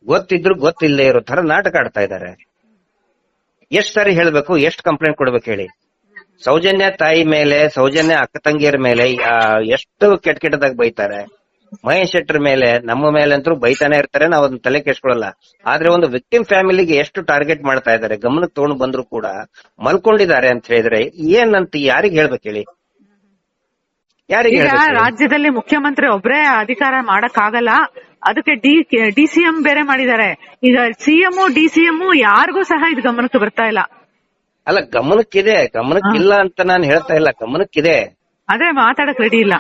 Speaker 4: ಗೊತ್ತಿದ್ರು ಗೊತ್ತಿಲ್ಲದೆ ಇರೋ ತರ ನಾಟಕ ಆಡ್ತಾ ಇದ್ದಾರೆ. ಎಷ್ಟ್ ಸಾರಿ ಹೇಳ್ಬೇಕು ಎಷ್ಟ್ ಕಂಪ್ಲೇಂಟ್ ಕೊಡ್ಬೇಕು ಹೇಳಿ? ಸೌಜನ್ಯ ತಾಯಿ ಮೇಲೆ ಸೌಜನ್ಯ ಅಕ್ಕ ತಂಗಿಯರ ಮೇಲೆ ಎಷ್ಟು ಕೆಟ್ಟ ಕೆಟ್ಟದಾಗ ಬೈತಾರೆ? ಮಹೇಶ್ ಶೆಟ್ಟರ್ ಮೇಲೆ ನಮ್ಮ ಮೇಲೆ ಅಂತೂ ಬೈತಾನೆ ಇರ್ತಾರೆ ನಾವು ಅದನ್ನ ತಲೆ ಕೆಸ್ಕೊಳ್ಳಲ್ಲ ಆದ್ರೆ ಒಂದು ವಿಕ್ಟಿಮ್ ಫ್ಯಾಮಿಲಿಗೆ ಎಷ್ಟು ಟಾರ್ಗೆಟ್ ಮಾಡ್ತಾ ಇದ್ದಾರೆ ಗಮನಕ್ಕೆ ತಗೊಂಡು ಬಂದ್ರು ಕೂಡ ಮಲ್ಕೊಂಡಿದ್ದಾರೆ ಅಂತ ಹೇಳಿದ್ರೆ ಏನಂತ ಯಾರಿಗ್ ಹೇಳ್ಬೇಕು ಹೇಳಿ? ಯಾರಿಗೆ
Speaker 3: ಈಗ ರಾಜ್ಯದಲ್ಲಿ ಮುಖ್ಯಮಂತ್ರಿ ಒಬ್ರೇ ಅಧಿಕಾರ ಮಾಡಕ್ ಆಗಲ್ಲ ಅದಕ್ಕೆ ಡಿ ಡಿ ಸಿ ಎಂ ಬೇರೆ ಮಾಡಿದ್ದಾರೆ. ಈಗ ಸಿಎಂ ಡಿ ಸಿ ಎಂ ಯಾರಿಗೂ ಸಹ ಇದು ಗಮನಕ್ಕೆ ಬರ್ತಾ ಇಲ್ಲ.
Speaker 4: ಅಲ್ಲ ಗಮನಕ್ಕಿದೆ ಗಮನಕ್ಕಿಲ್ಲ ಅಂತ ನಾನು ಹೇಳ್ತಾ ಇಲ್ಲ ಗಮನಕ್ಕಿದೆ.
Speaker 3: ಅದೇ ಮಾತಾಡಕ್ ರೆಡಿ ಇಲ್ಲ.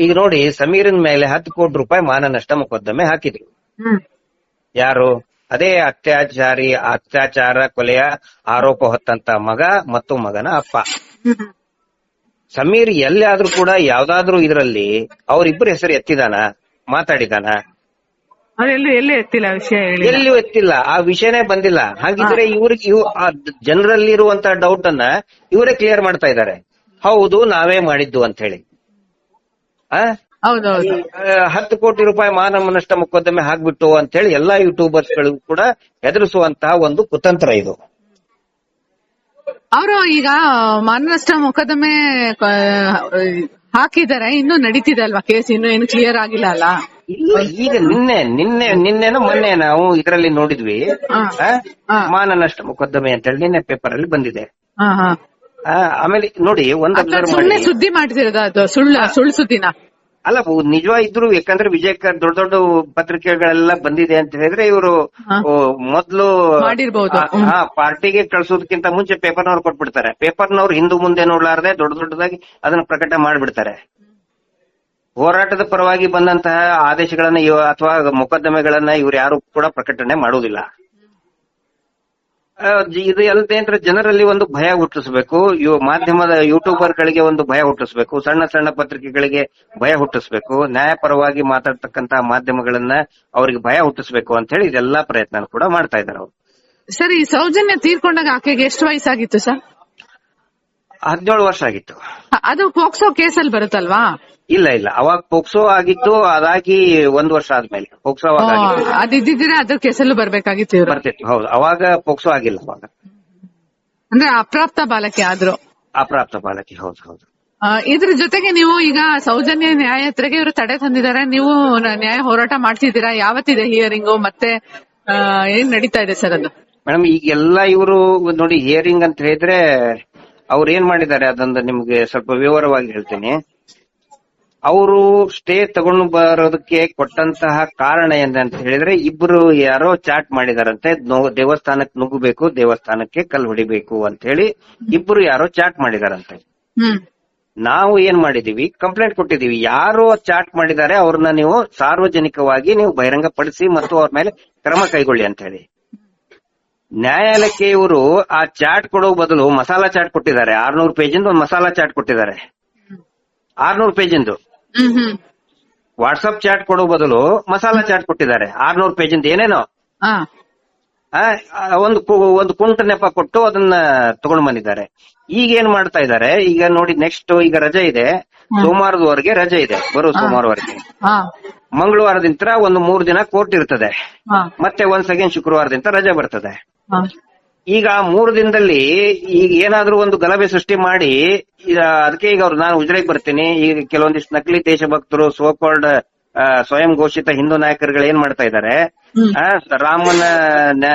Speaker 4: ಈಗ ನೋಡಿ ಸಮೀರನ್ ಮೇಲೆ ಹತ್ತು ಕೋಟಿ ರೂಪಾಯಿ ಮಾನ ನಷ್ಟ ಮೊಕದ್ದಮೆ ಹಾಕಿದ್ರು ಯಾರು? ಅದೇ ಅತ್ಯಾಚಾರಿ ಅತ್ಯಾಚಾರ ಕೊಲೆಯ ಆರೋಪ ಹೊತ್ತಂತ ಮಗ ಮತ್ತು ಮಗನ ಅಪ್ಪ. ಸಮೀರ್ ಎಲ್ಲಿ ಆದ್ರೂ ಕೂಡ ಯಾವ್ದಾದ್ರು ಇದರಲ್ಲಿ ಅವರಿಬ್ಬರ ಹೆಸರು ಎತ್ತಿದಾನ? ಮಾತಾಡಿದಾನ?
Speaker 3: ಎಲ್ಲೂ
Speaker 4: ಎತ್ತಿಲ್ಲ ಆ ವಿಷಯನೇ ಬಂದಿಲ್ಲ. ಹಾಗಿದ್ರೆ ಇವ್ರಿಗೆ ಇವ್ ಆ ಜನರಲ್ಲಿ ಇರುವಂತ ಡೌಟ್ ಅನ್ನ ಇವರೇ ಕ್ಲಿಯರ್ ಮಾಡ್ತಾ ಇದ್ದಾರೆ. ಹೌದು ನಾವೇ ಮಾಡಿದ್ದು ಅಂತ ಹೇಳಿ
Speaker 3: ಹೌದೌದು.
Speaker 4: ಹತ್ತು ಕೋಟಿ ರೂಪಾಯಿ ಮಾನ ನಷ್ಟ ಮೊಕದ್ದಮೆ ಹಾಕ್ಬಿಟ್ಟು ಅಂತ ಹೇಳಿ ಎಲ್ಲಾ ಯೂಟ್ಯೂಬರ್ಸ್ ಗಳಿಗೂ ಕೂಡ ಹೆದರಿಸುವಂತಹ ಒಂದು ಕುತಂತ್ರ ಇದು.
Speaker 3: ಅವರು ಈಗ ಮಾನನಷ್ಟ ಮೊಕದ್ದಮೆ ಹಾಕಿದಾರೆ ಹಾಕಿದ್ದಾರೆ ಇನ್ನೂ ನಡೀತಿದೆ ಅಲ್ವಾ ಕೇಸ್? ಇನ್ನು ಏನು ಕ್ಲಿಯರ್ ಆಗಿಲ್ಲ ಅಲ್ಲ?
Speaker 4: ಈಗ ನಿನ್ನೆ ನಿನ್ನೆ ನಿನ್ನೆನೋ ಮೊನ್ನೆ ನಾವು ಇದರಲ್ಲಿ ನೋಡಿದ್ವಿ. ಮಾನ ನಷ್ಟ ಮೊಕದ್ದಮೆ ಅಂತ ಹೇಳಿ ನಿನ್ನೆ ಪೇಪರ್ ಅಲ್ಲಿ ಬಂದಿದೆ. ಆಮೇಲೆ ನೋಡಿ ಒಂದ್ ಅಬ್ಸರ್ವ್ ಮಾಡಿ
Speaker 3: ಸುದ್ದಿ ಮಾಡ್ತಿರೋದು ಅದು ಸುಳ್ಳು ಸುಳ್ಳು ಸುದ್ದಿನ
Speaker 4: ಅಲ್ಲ ನಿಜವಾಗಿದ್ರು ಯಾಕಂದ್ರೆ ವಿಜಯಕರ್ ದೊಡ್ಡ ದೊಡ್ಡ ಪತ್ರಿಕೆಗಳೆಲ್ಲ ಬಂದಿದೆ ಅಂತ ಹೇಳಿದ್ರೆ ಇವರು
Speaker 3: ಹಾ.
Speaker 4: ಮೊದ್ಲು
Speaker 3: ಮಾಡಿರ್ಬೋದು.
Speaker 4: ಆ,
Speaker 3: ಹ್ಮ್.
Speaker 4: ಆ, ಪಾರ್ಟಿಗೆ ಕಳ್ಸೋದಕ್ಕಿಂತ ಮುಂಚೆ ಪೇಪರ್ನವ್ರು ಕೊಟ್ಬಿಡ್ತಾರೆ ಪೇಪರ್ನವ್ರು ಹಿಂದೂ ಮುಂದೆ ನೋಡ್ಲಾರ್ದೆ ದೊಡ್ಡ ದೊಡ್ಡದಾಗಿ ಅದನ್ನ ಪ್ರಕಟ ಮಾಡ್ಬಿಡ್ತಾರೆ ಹೋರಾಟದ ಪರವಾಗಿ ಬಂದಂತಹ ಆದೇಶಗಳನ್ನ ಇವ- ಅಥವಾ ಮೊಕದ್ದಮೆಗಳನ್ನ ಇವ್ರು ಯಾರು ಕೂಡ ಪ್ರಕಟಣೆ ಮಾಡುವುದಿಲ್ಲ ಇದು ಅಲ್ಲದೆ ಅಂದ್ರೆ ಜನರಲ್ಲಿ ಒಂದು ಭಯ ಹುಟ್ಟಿಸ್ಬೇಕು. ಇವು ಮಾಧ್ಯಮದ ಯೂಟ್ಯೂಬರ್ ಗಳಿಗೆ ಒಂದು ಭಯ ಹುಟ್ಟಿಸ್ಬೇಕು. ಸಣ್ಣ ಸಣ್ಣ ಪತ್ರಿಕೆಗಳಿಗೆ ಭಯ ಹುಟ್ಟಿಸ್ಬೇಕು. ನ್ಯಾಯಪರವಾಗಿ ಮಾತಾಡ್ತಕ್ಕಂತಹ ಮಾಧ್ಯಮಗಳನ್ನ ಅವರಿಗೆ ಭಯ ಹುಟ್ಟಿಸ್ಬೇಕು ಅಂತ ಹೇಳಿ ಇದೆಲ್ಲಾ ಪ್ರಯತ್ನ ಕೂಡ ಮಾಡ್ತಾ ಇದ್ದಾರೆ ಅವರು.
Speaker 3: ಸರಿ, ಸೌಜನ್ಯ ತೀರ್ಕೊಂಡಾಗ ಆಕೆಗೆ ಎಷ್ಟು ವಯಸ್ಸಾಗಿತ್ತು ಸರ್?
Speaker 4: ಹದಿನೇಳು ವರ್ಷ ಆಗಿತ್ತು.
Speaker 3: ಅದು ಪೋಕ್ಸೋ ಕೇಸಲ್ಲಿ ಬರುತ್ತಲ್ವಾ?
Speaker 4: ಇಲ್ಲ ಇಲ್ಲ. ಅವಾಗ ಪೋಕ್ಸೋ ಆಗಿತ್ತು ಅದಾಗಿ ಒಂದ್ ವರ್ಷ ಆದ್ಮೇಲೆ. ಪೋಕ್ಸೋ ಅವಾಗ ಆಗಿತ್ತು.
Speaker 3: ಅದಿದ್ದಿದ್ರೆ ಅದ್ರ ಕೇಸಲ್ಲೂ ಬರ್ಬೇಕಾಗಿತ್ತು ಇವ್ರು.
Speaker 4: ಬರ್ತಿತ್ತು ಹೌದು. ಅವಾಗ ಪೋಕ್ಸೋ ಆಗಿಲ್ಲ ಅವಾಗ.
Speaker 3: ಅಂದ್ರೆ ಅಪ್ರಾಪ್ತ ಬಾಲಕಿ ಆದ್ರು.
Speaker 4: ಅಪ್ರಾಪ್ತ ಬಾಲಕಿ ಹೌದು ಹೌದು.
Speaker 3: ಆ, ಇದ್ರ ಜೊತೆಗೆ ನೀವು ಈಗ ಸೌಜನ್ಯ ನ್ಯಾಯ ಹತ್ರಗೆ ಇವರು ತಡೆ ತಂದಿದ್ದಾರೆ. ನೀವು ನ- ನ್ಯಾಯ ಹೋರಾಟ ಮಾಡ್ತಿದ್ದೀರಾ? ಯಾವತ್ತಿದೆ ಹಿಯರಿಂಗ್ ಮತ್ತೆ ಆ, ಏನ್ ನಡೀತಾ ಇದೆ ಸರ್ ಅದು?
Speaker 4: ಮೇಡಮ್ ಈಗೆಲ್ಲ ಇವರು ನೋಡಿ ಹಿಯರಿಂಗ್ ಅಂತ ಹೇಳಿದ್ರೆ ಅವ್ರು ಏನ್ ಮಾಡಿದ್ದಾರೆ ಅದೊಂದು ನಿಮ್ಗೆ ಸ್ವಲ್ಪ ವಿವರವಾಗಿ ಹೇಳ್ತೀನಿ. ಅವರು ಸ್ಟೇ ತಗೊಂಡು ಬರೋದಕ್ಕೆ ಕೊಟ್ಟಂತಹ ಕಾರಣ ಏನಂತ ಹೇಳಿದ್ರೆ ಇಬ್ರು ಯಾರೋ ಚಾಟ್ ಮಾಡಿದಾರಂತೆ ದೇವಸ್ಥಾನಕ್ಕೆ ನುಗ್ಗಬೇಕು ದೇವಸ್ಥಾನಕ್ಕೆ ಕಲ್ಲು ಹೊಡಿಬೇಕು ಅಂತ ಹೇಳಿ ಇಬ್ರು ಯಾರೋ ಚಾಟ್ ಮಾಡಿದಾರಂತೆ. ನಾವು ಏನ್ ಮಾಡಿದೀವಿ ಕಂಪ್ಲೇಂಟ್ ಕೊಟ್ಟಿದೀವಿ. ಯಾರು ಚಾಟ್ ಮಾಡಿದ್ದಾರೆ ಅವ್ರನ್ನ ನೀವು ಸಾರ್ವಜನಿಕವಾಗಿ ನೀವು ಬಹಿರಂಗಪಡಿಸಿ ಮತ್ತು ಅವ್ರ ಮೇಲೆ ಕ್ರಮ ಕೈಗೊಳ್ಳಿ ಅಂತ ಹೇಳಿ. ನ್ಯಾಯಾಲಯಕ್ಕೆ ಇವರು ಆ ಚಾಟ್ ಕೊಡೋ ಬದಲು ಮಸಾಲಾ ಚಾಟ್ ಕೊಟ್ಟಿದ್ದಾರೆ. ಆರ್ನೂರು ಪೇಜಿಂದ ಒಂದು ಮಸಾಲಾ ಚಾಟ್ ಕೊಟ್ಟಿದ್ದಾರೆ. ಆರ್ನೂರು ಪೇಜಿಂದು. ವಾಟ್ಸಪ್ ಚಾಟ್ ಕೊಡೋ ಬದಲು ಮಸಾಲಾ ಚಾಟ್ ಕೊಟ್ಟಿದ್ದಾರೆ. ಆರ್ನೂರು ಪೇಜಿಂದ ಏನೇನೋ. ಒಂದು ಒಂದು ಕುಂಟ ನೆಪ ಕೊಟ್ಟು ಅದನ್ನ ತಗೊಂಡ್ ಬಂದಿದ್ದಾರೆ. ಈಗ ಏನ್ ಮಾಡ್ತಾ ಇದ್ದಾರೆ? ಈಗ ನೋಡಿ ನೆಕ್ಸ್ಟ್ ಈಗ ರಜೆ ಇದೆ. ಸೋಮವಾರದವರೆಗೆ ರಜೆ ಇದೆ. ಬರೋ ಸೋಮವಾರವರೆಗೆ. ಮಂಗಳವಾರದಿಂದ ಒಂದು ಮೂರು ದಿನ ಕೋರ್ಟ್ ಇರ್ತದೆ. ಮತ್ತೆ ಒಂದ್ ಸೆಕೆಂಡ್ ಶುಕ್ರವಾರದಿಂದ ರಜೆ ಬರ್ತದೆ. ಈಗ ಮೂರು ದಿನದಲ್ಲಿ ಈಗ ಏನಾದ್ರೂ ಒಂದು ಗಲಭೆ ಸೃಷ್ಟಿ ಮಾಡಿ ಅದಕ್ಕೆ ಈಗ ಅವ್ರು ನಾನು ಉಜ್ರೆಗೆ ಬರ್ತೀನಿ. ಈಗ ಕೆಲವೊಂದಿಷ್ಟು ನಕಲಿ ದೇಶಭಕ್ತರು ಸೋಕಾಲ್ಡ್ ಸ್ವಯಂ ಘೋಷಿತ ಹಿಂದೂ ನಾಯಕರುಗಳು ಏನ್ ಮಾಡ್ತಾ ಇದ್ದಾರೆ? ರಾಮನ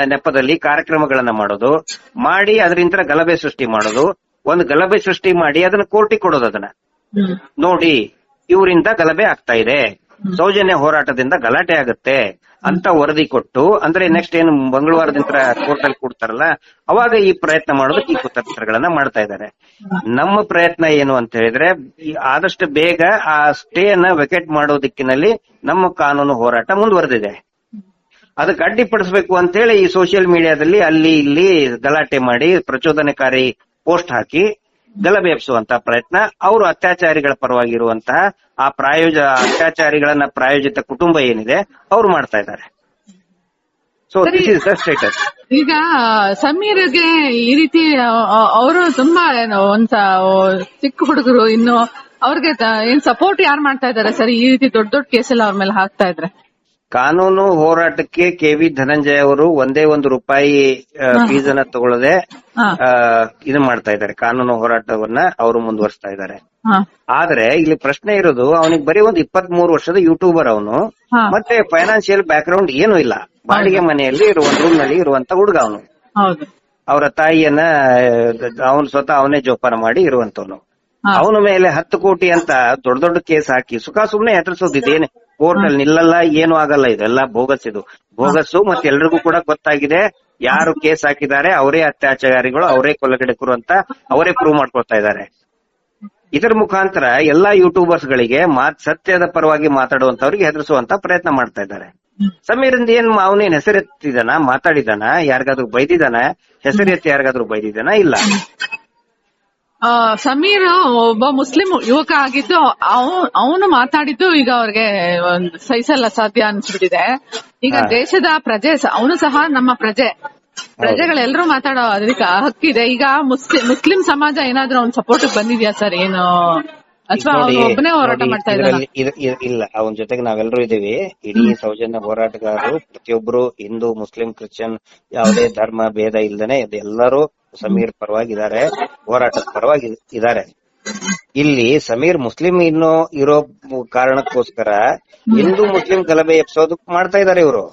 Speaker 4: ನೆಪದಲ್ಲಿ ಕಾರ್ಯಕ್ರಮಗಳನ್ನ ಮಾಡೋದು ಮಾಡಿ ಅದರಿಂದ ಗಲಭೆ ಸೃಷ್ಟಿ ಮಾಡೋದು. ಒಂದು ಗಲಭೆ ಸೃಷ್ಟಿ ಮಾಡಿ ಅದನ್ನ ಕೋರ್ಟಿಗೆ ಕೊಡೋದು ಅದನ್ನ. ನೋಡಿ ಇವರಿಂದ ಗಲಭೆ ಆಗ್ತಾ ಇದೆ. ಸೌಜನ್ಯ ಹೋರಾಟದಿಂದ ಗಲಾಟೆ ಆಗುತ್ತೆ ಅಂತ ವರದಿ ಕೊಟ್ಟು ಅಂದ್ರೆ ನೆಕ್ಸ್ಟ್ ಏನು ಮಂಗಳವಾರದಿಂದ ಕೋರ್ಟ್ ಅಲ್ಲಿ ಕೊಡ್ತಾರಲ್ಲ ಅವಾಗ ಈ ಪ್ರಯತ್ನ ಮಾಡೋದಕ್ಕೆ ಈ ಕುತಂತ್ರಗಳನ್ನ ಮಾಡ್ತಾ ಇದ್ದಾರೆ. ನಮ್ಮ ಪ್ರಯತ್ನ ಏನು ಅಂತ ಹೇಳಿದ್ರೆ ಆದಷ್ಟು ಬೇಗ ಆ ಸ್ಟೇ ಅನ್ನ ವೆಕೆಟ್ ಮಾಡೋ ದಿಕ್ಕಿನಲ್ಲಿ ನಮ್ಮ ಕಾನೂನು ಹೋರಾಟ ಮುಂದುವರೆದಿದೆ. ಅದಕ್ಕೆ ಅಡ್ಡಿಪಡಿಸಬೇಕು ಅಂತ ಹೇಳಿ ಈ ಸೋಷಿಯಲ್ ಮೀಡಿಯಾದಲ್ಲಿ ಅಲ್ಲಿ ಇಲ್ಲಿ ಗಲಾಟೆ ಮಾಡಿ ಪ್ರಚೋದನಕಾರಿ ಪೋಸ್ಟ್ ಹಾಕಿ ಗಲಭೆ ಎಬ್ಸುವಂತ ಪ್ರಯತ್ನ. ಅವರು ಅತ್ಯಾಚಾರಿಗಳ ಪರವಾಗಿರುವಂತಹ ಆ ಪ್ರಾಯೋಜ ಅತ್ಯಾಚಾರಿಗಳನ್ನ ಪ್ರಾಯೋಜಿತ ಕುಟುಂಬ ಏನಿದೆ ಅವ್ರು ಮಾಡ್ತಾ ಇದ್ದಾರೆ. So this is the status
Speaker 3: ಈಗ ಸಮೀರ್ಗೆ ಈ ರೀತಿ ಅವರು ತುಂಬಾ ಏನು ಒಂದ್ ಚಿಕ್ಕ ಹುಡುಗರು ಇನ್ನು ಅವ್ರಿಗೆ ಏನ್ ಸಪೋರ್ಟ್ ಯಾರು ಮಾಡ್ತಾ ಇದಾರೆ ಸರ್? ಈ ರೀತಿ ದೊಡ್ಡ ದೊಡ್ಡ ಕೇಸೆಲ್ಲ ಅವ್ರ ಮೇಲೆ ಹಾಕ್ತಾ ಇದ್ರೆ.
Speaker 4: ಕಾನೂನು ಹೋರಾಟಕ್ಕೆ ಕೆ ವಿ ಧನಂಜಯ ಅವರು ಒಂದೇ ಒಂದು ರೂಪಾಯಿ ಫೀಸ್ ಅನ್ನ ತಗೊಳ್ಳದೆ ಇದು ಮಾಡ್ತಾ ಇದ್ದಾರೆ. ಕಾನೂನು ಹೋರಾಟವನ್ನ ಅವರು ಮುಂದುವರಿಸ್ತಾ ಇದ್ದಾರೆ. ಆದ್ರೆ ಇಲ್ಲಿ ಪ್ರಶ್ನೆ ಇರೋದು ಅವನಿಗೆ ಬರೀ ಒಂದು ಇಪ್ಪತ್ತ್ ಮೂರು ವರ್ಷದ ಯೂಟ್ಯೂಬರ್ ಅವನು ಮತ್ತೆ ಫೈನಾನ್ಸಿಯಲ್ ಬ್ಯಾಕ್ ಗ್ರೌಂಡ್ ಏನು ಇಲ್ಲ. ಬಾಡಿಗೆ ಮನೆಯಲ್ಲಿ ಇರುವ ರೂಮ್ನಲ್ಲಿ ಇರುವಂತ ಹುಡುಗ ಅವನು. ಅವರ ತಾಯಿಯನ್ನ ಅವನು ಸ್ವತಃ ಅವನೇ ಜೋಪಾನ ಮಾಡಿ ಇರುವಂತವನು. ಅವನ ಮೇಲೆ ಹತ್ತು ಕೋಟಿ ಅಂತ ದೊಡ್ಡ ದೊಡ್ಡ ಕೇಸ್ ಹಾಕಿ ಸುಖ ಸುಮ್ನೆ ಹೆದರ್ಸೋದು ಇದೇನೆ ಕೋರ್ಟ್ ಅಲ್ಲಿ ನಿಲ್ಲಲ್ಲ ಏನು ಆಗಲ್ಲ ಇದೆಲ್ಲ ಬೋಗಸ್ ಇದು. ಬೋಗಸ್ಸು ಮತ್ತೆ ಎಲ್ರಿಗೂ ಕೂಡ ಗೊತ್ತಾಗಿದೆ ಯಾರು ಕೇಸ್ ಹಾಕಿದ್ದಾರೆ ಅವರೇ ಅತ್ಯಾಚಾರಿಗಳು ಅವರೇ ಕೊಲಗಡೆಕರು ಅಂತ ಅವರೇ ಪ್ರೂವ್ ಮಾಡ್ಕೊಳ್ತಾ ಇದ್ದಾರೆ. ಇದರ ಮುಖಾಂತರ ಎಲ್ಲಾ ಯೂಟ್ಯೂಬರ್ಸ್ ಗಳಿಗೆ ಮಾತ್ ಸತ್ಯದ ಪರವಾಗಿ ಮಾತಾಡುವಂತವ್ರಿಗೆ ಹೆದರಿಸುವಂತ ಪ್ರಯತ್ನ ಮಾಡ್ತಾ ಇದ್ದಾರೆ. ಸಮೀರಿಂದ ಏನ್ ಅವನೇನ್ ಹೆಸರೆತ್ತಿದಾನ ಮಾತಾಡಿದಾನ ಯಾರಿಗಾದ್ರೂ ಬೈದಿದಾನ ಹೆಸರೆತ್ತಿ ಯಾರಿಗಾದ್ರೂ ಬೈದಿದಾನ ಇಲ್ಲ.
Speaker 3: ಸಮೀರ್ ಒಬ್ಬ ಮುಸ್ಲಿಂ ಯುವಕ ಆಗಿದ್ದು ಅವನು ಮಾತಾಡಿದ್ದು ಈಗ ಅವ್ರಿಗೆ ಒಂದು ಸಹಿಸಲ್ಲ ಸಾಧ್ಯ ಅನ್ಸ್ಬಿಟ್ಟಿದೆ. ಈಗ ದೇಶದ ಪ್ರಜೆ ಅವನು ಸಹ ನಮ್ಮ ಪ್ರಜೆ. ಪ್ರಜೆಗಳೆಲ್ಲರೂ ಮಾತಾಡೋ ಅದಕ್ಕೆ ಹಕ್ಕಿದೆ. ಈಗ ಮುಸ್ಲಿಂ ಮುಸ್ಲಿಂ ಸಮಾಜ ಏನಾದ್ರೂ ಅವ್ನ ಸಪೋರ್ಟ್ ಬಂದಿದ್ಯಾ ಸರ್? ಏನು? ಅಥವಾ ಒಬ್ಬನೇ ಹೋರಾಟ ಮಾಡ್ತಾ
Speaker 4: ಇಲ್ಲ ಅವನ ಜೊತೆಗೆ ನಾವೆಲ್ಲರೂ ಇದೀವಿ ಇಡೀ ಸೌಜನ್ಯ ಹೋರಾಟಗಾರರು ಪ್ರತಿಯೊಬ್ಬರು ಹಿಂದೂ ಮುಸ್ಲಿಂ ಕ್ರಿಶ್ಚಿಯನ್ ಯಾವುದೇ ಧರ್ಮ ಭೇದ ಇಲ್ದೇನೆ ಎಲ್ಲರೂ ಸಮೀರ್ ಪರವಾಗಿದ್ದಾರೆ. ಹೋರಾಟದ ಪರವಾಗಿ ಇದ್ದಾರೆ. ಇಲ್ಲಿ ಸಮೀರ್ ಮುಸ್ಲಿಂ ಇನ್ನೂ ಇರೋ ಕಾರಣಕ್ಕೋಸ್ಕರ ಹಿಂದೂ ಮುಸ್ಲಿಂ ಗಲಭೆ ಎಪ್ಸೋದಕ್ ಮಾಡ್ತಾ ಇದಾರೆ ಇವರು.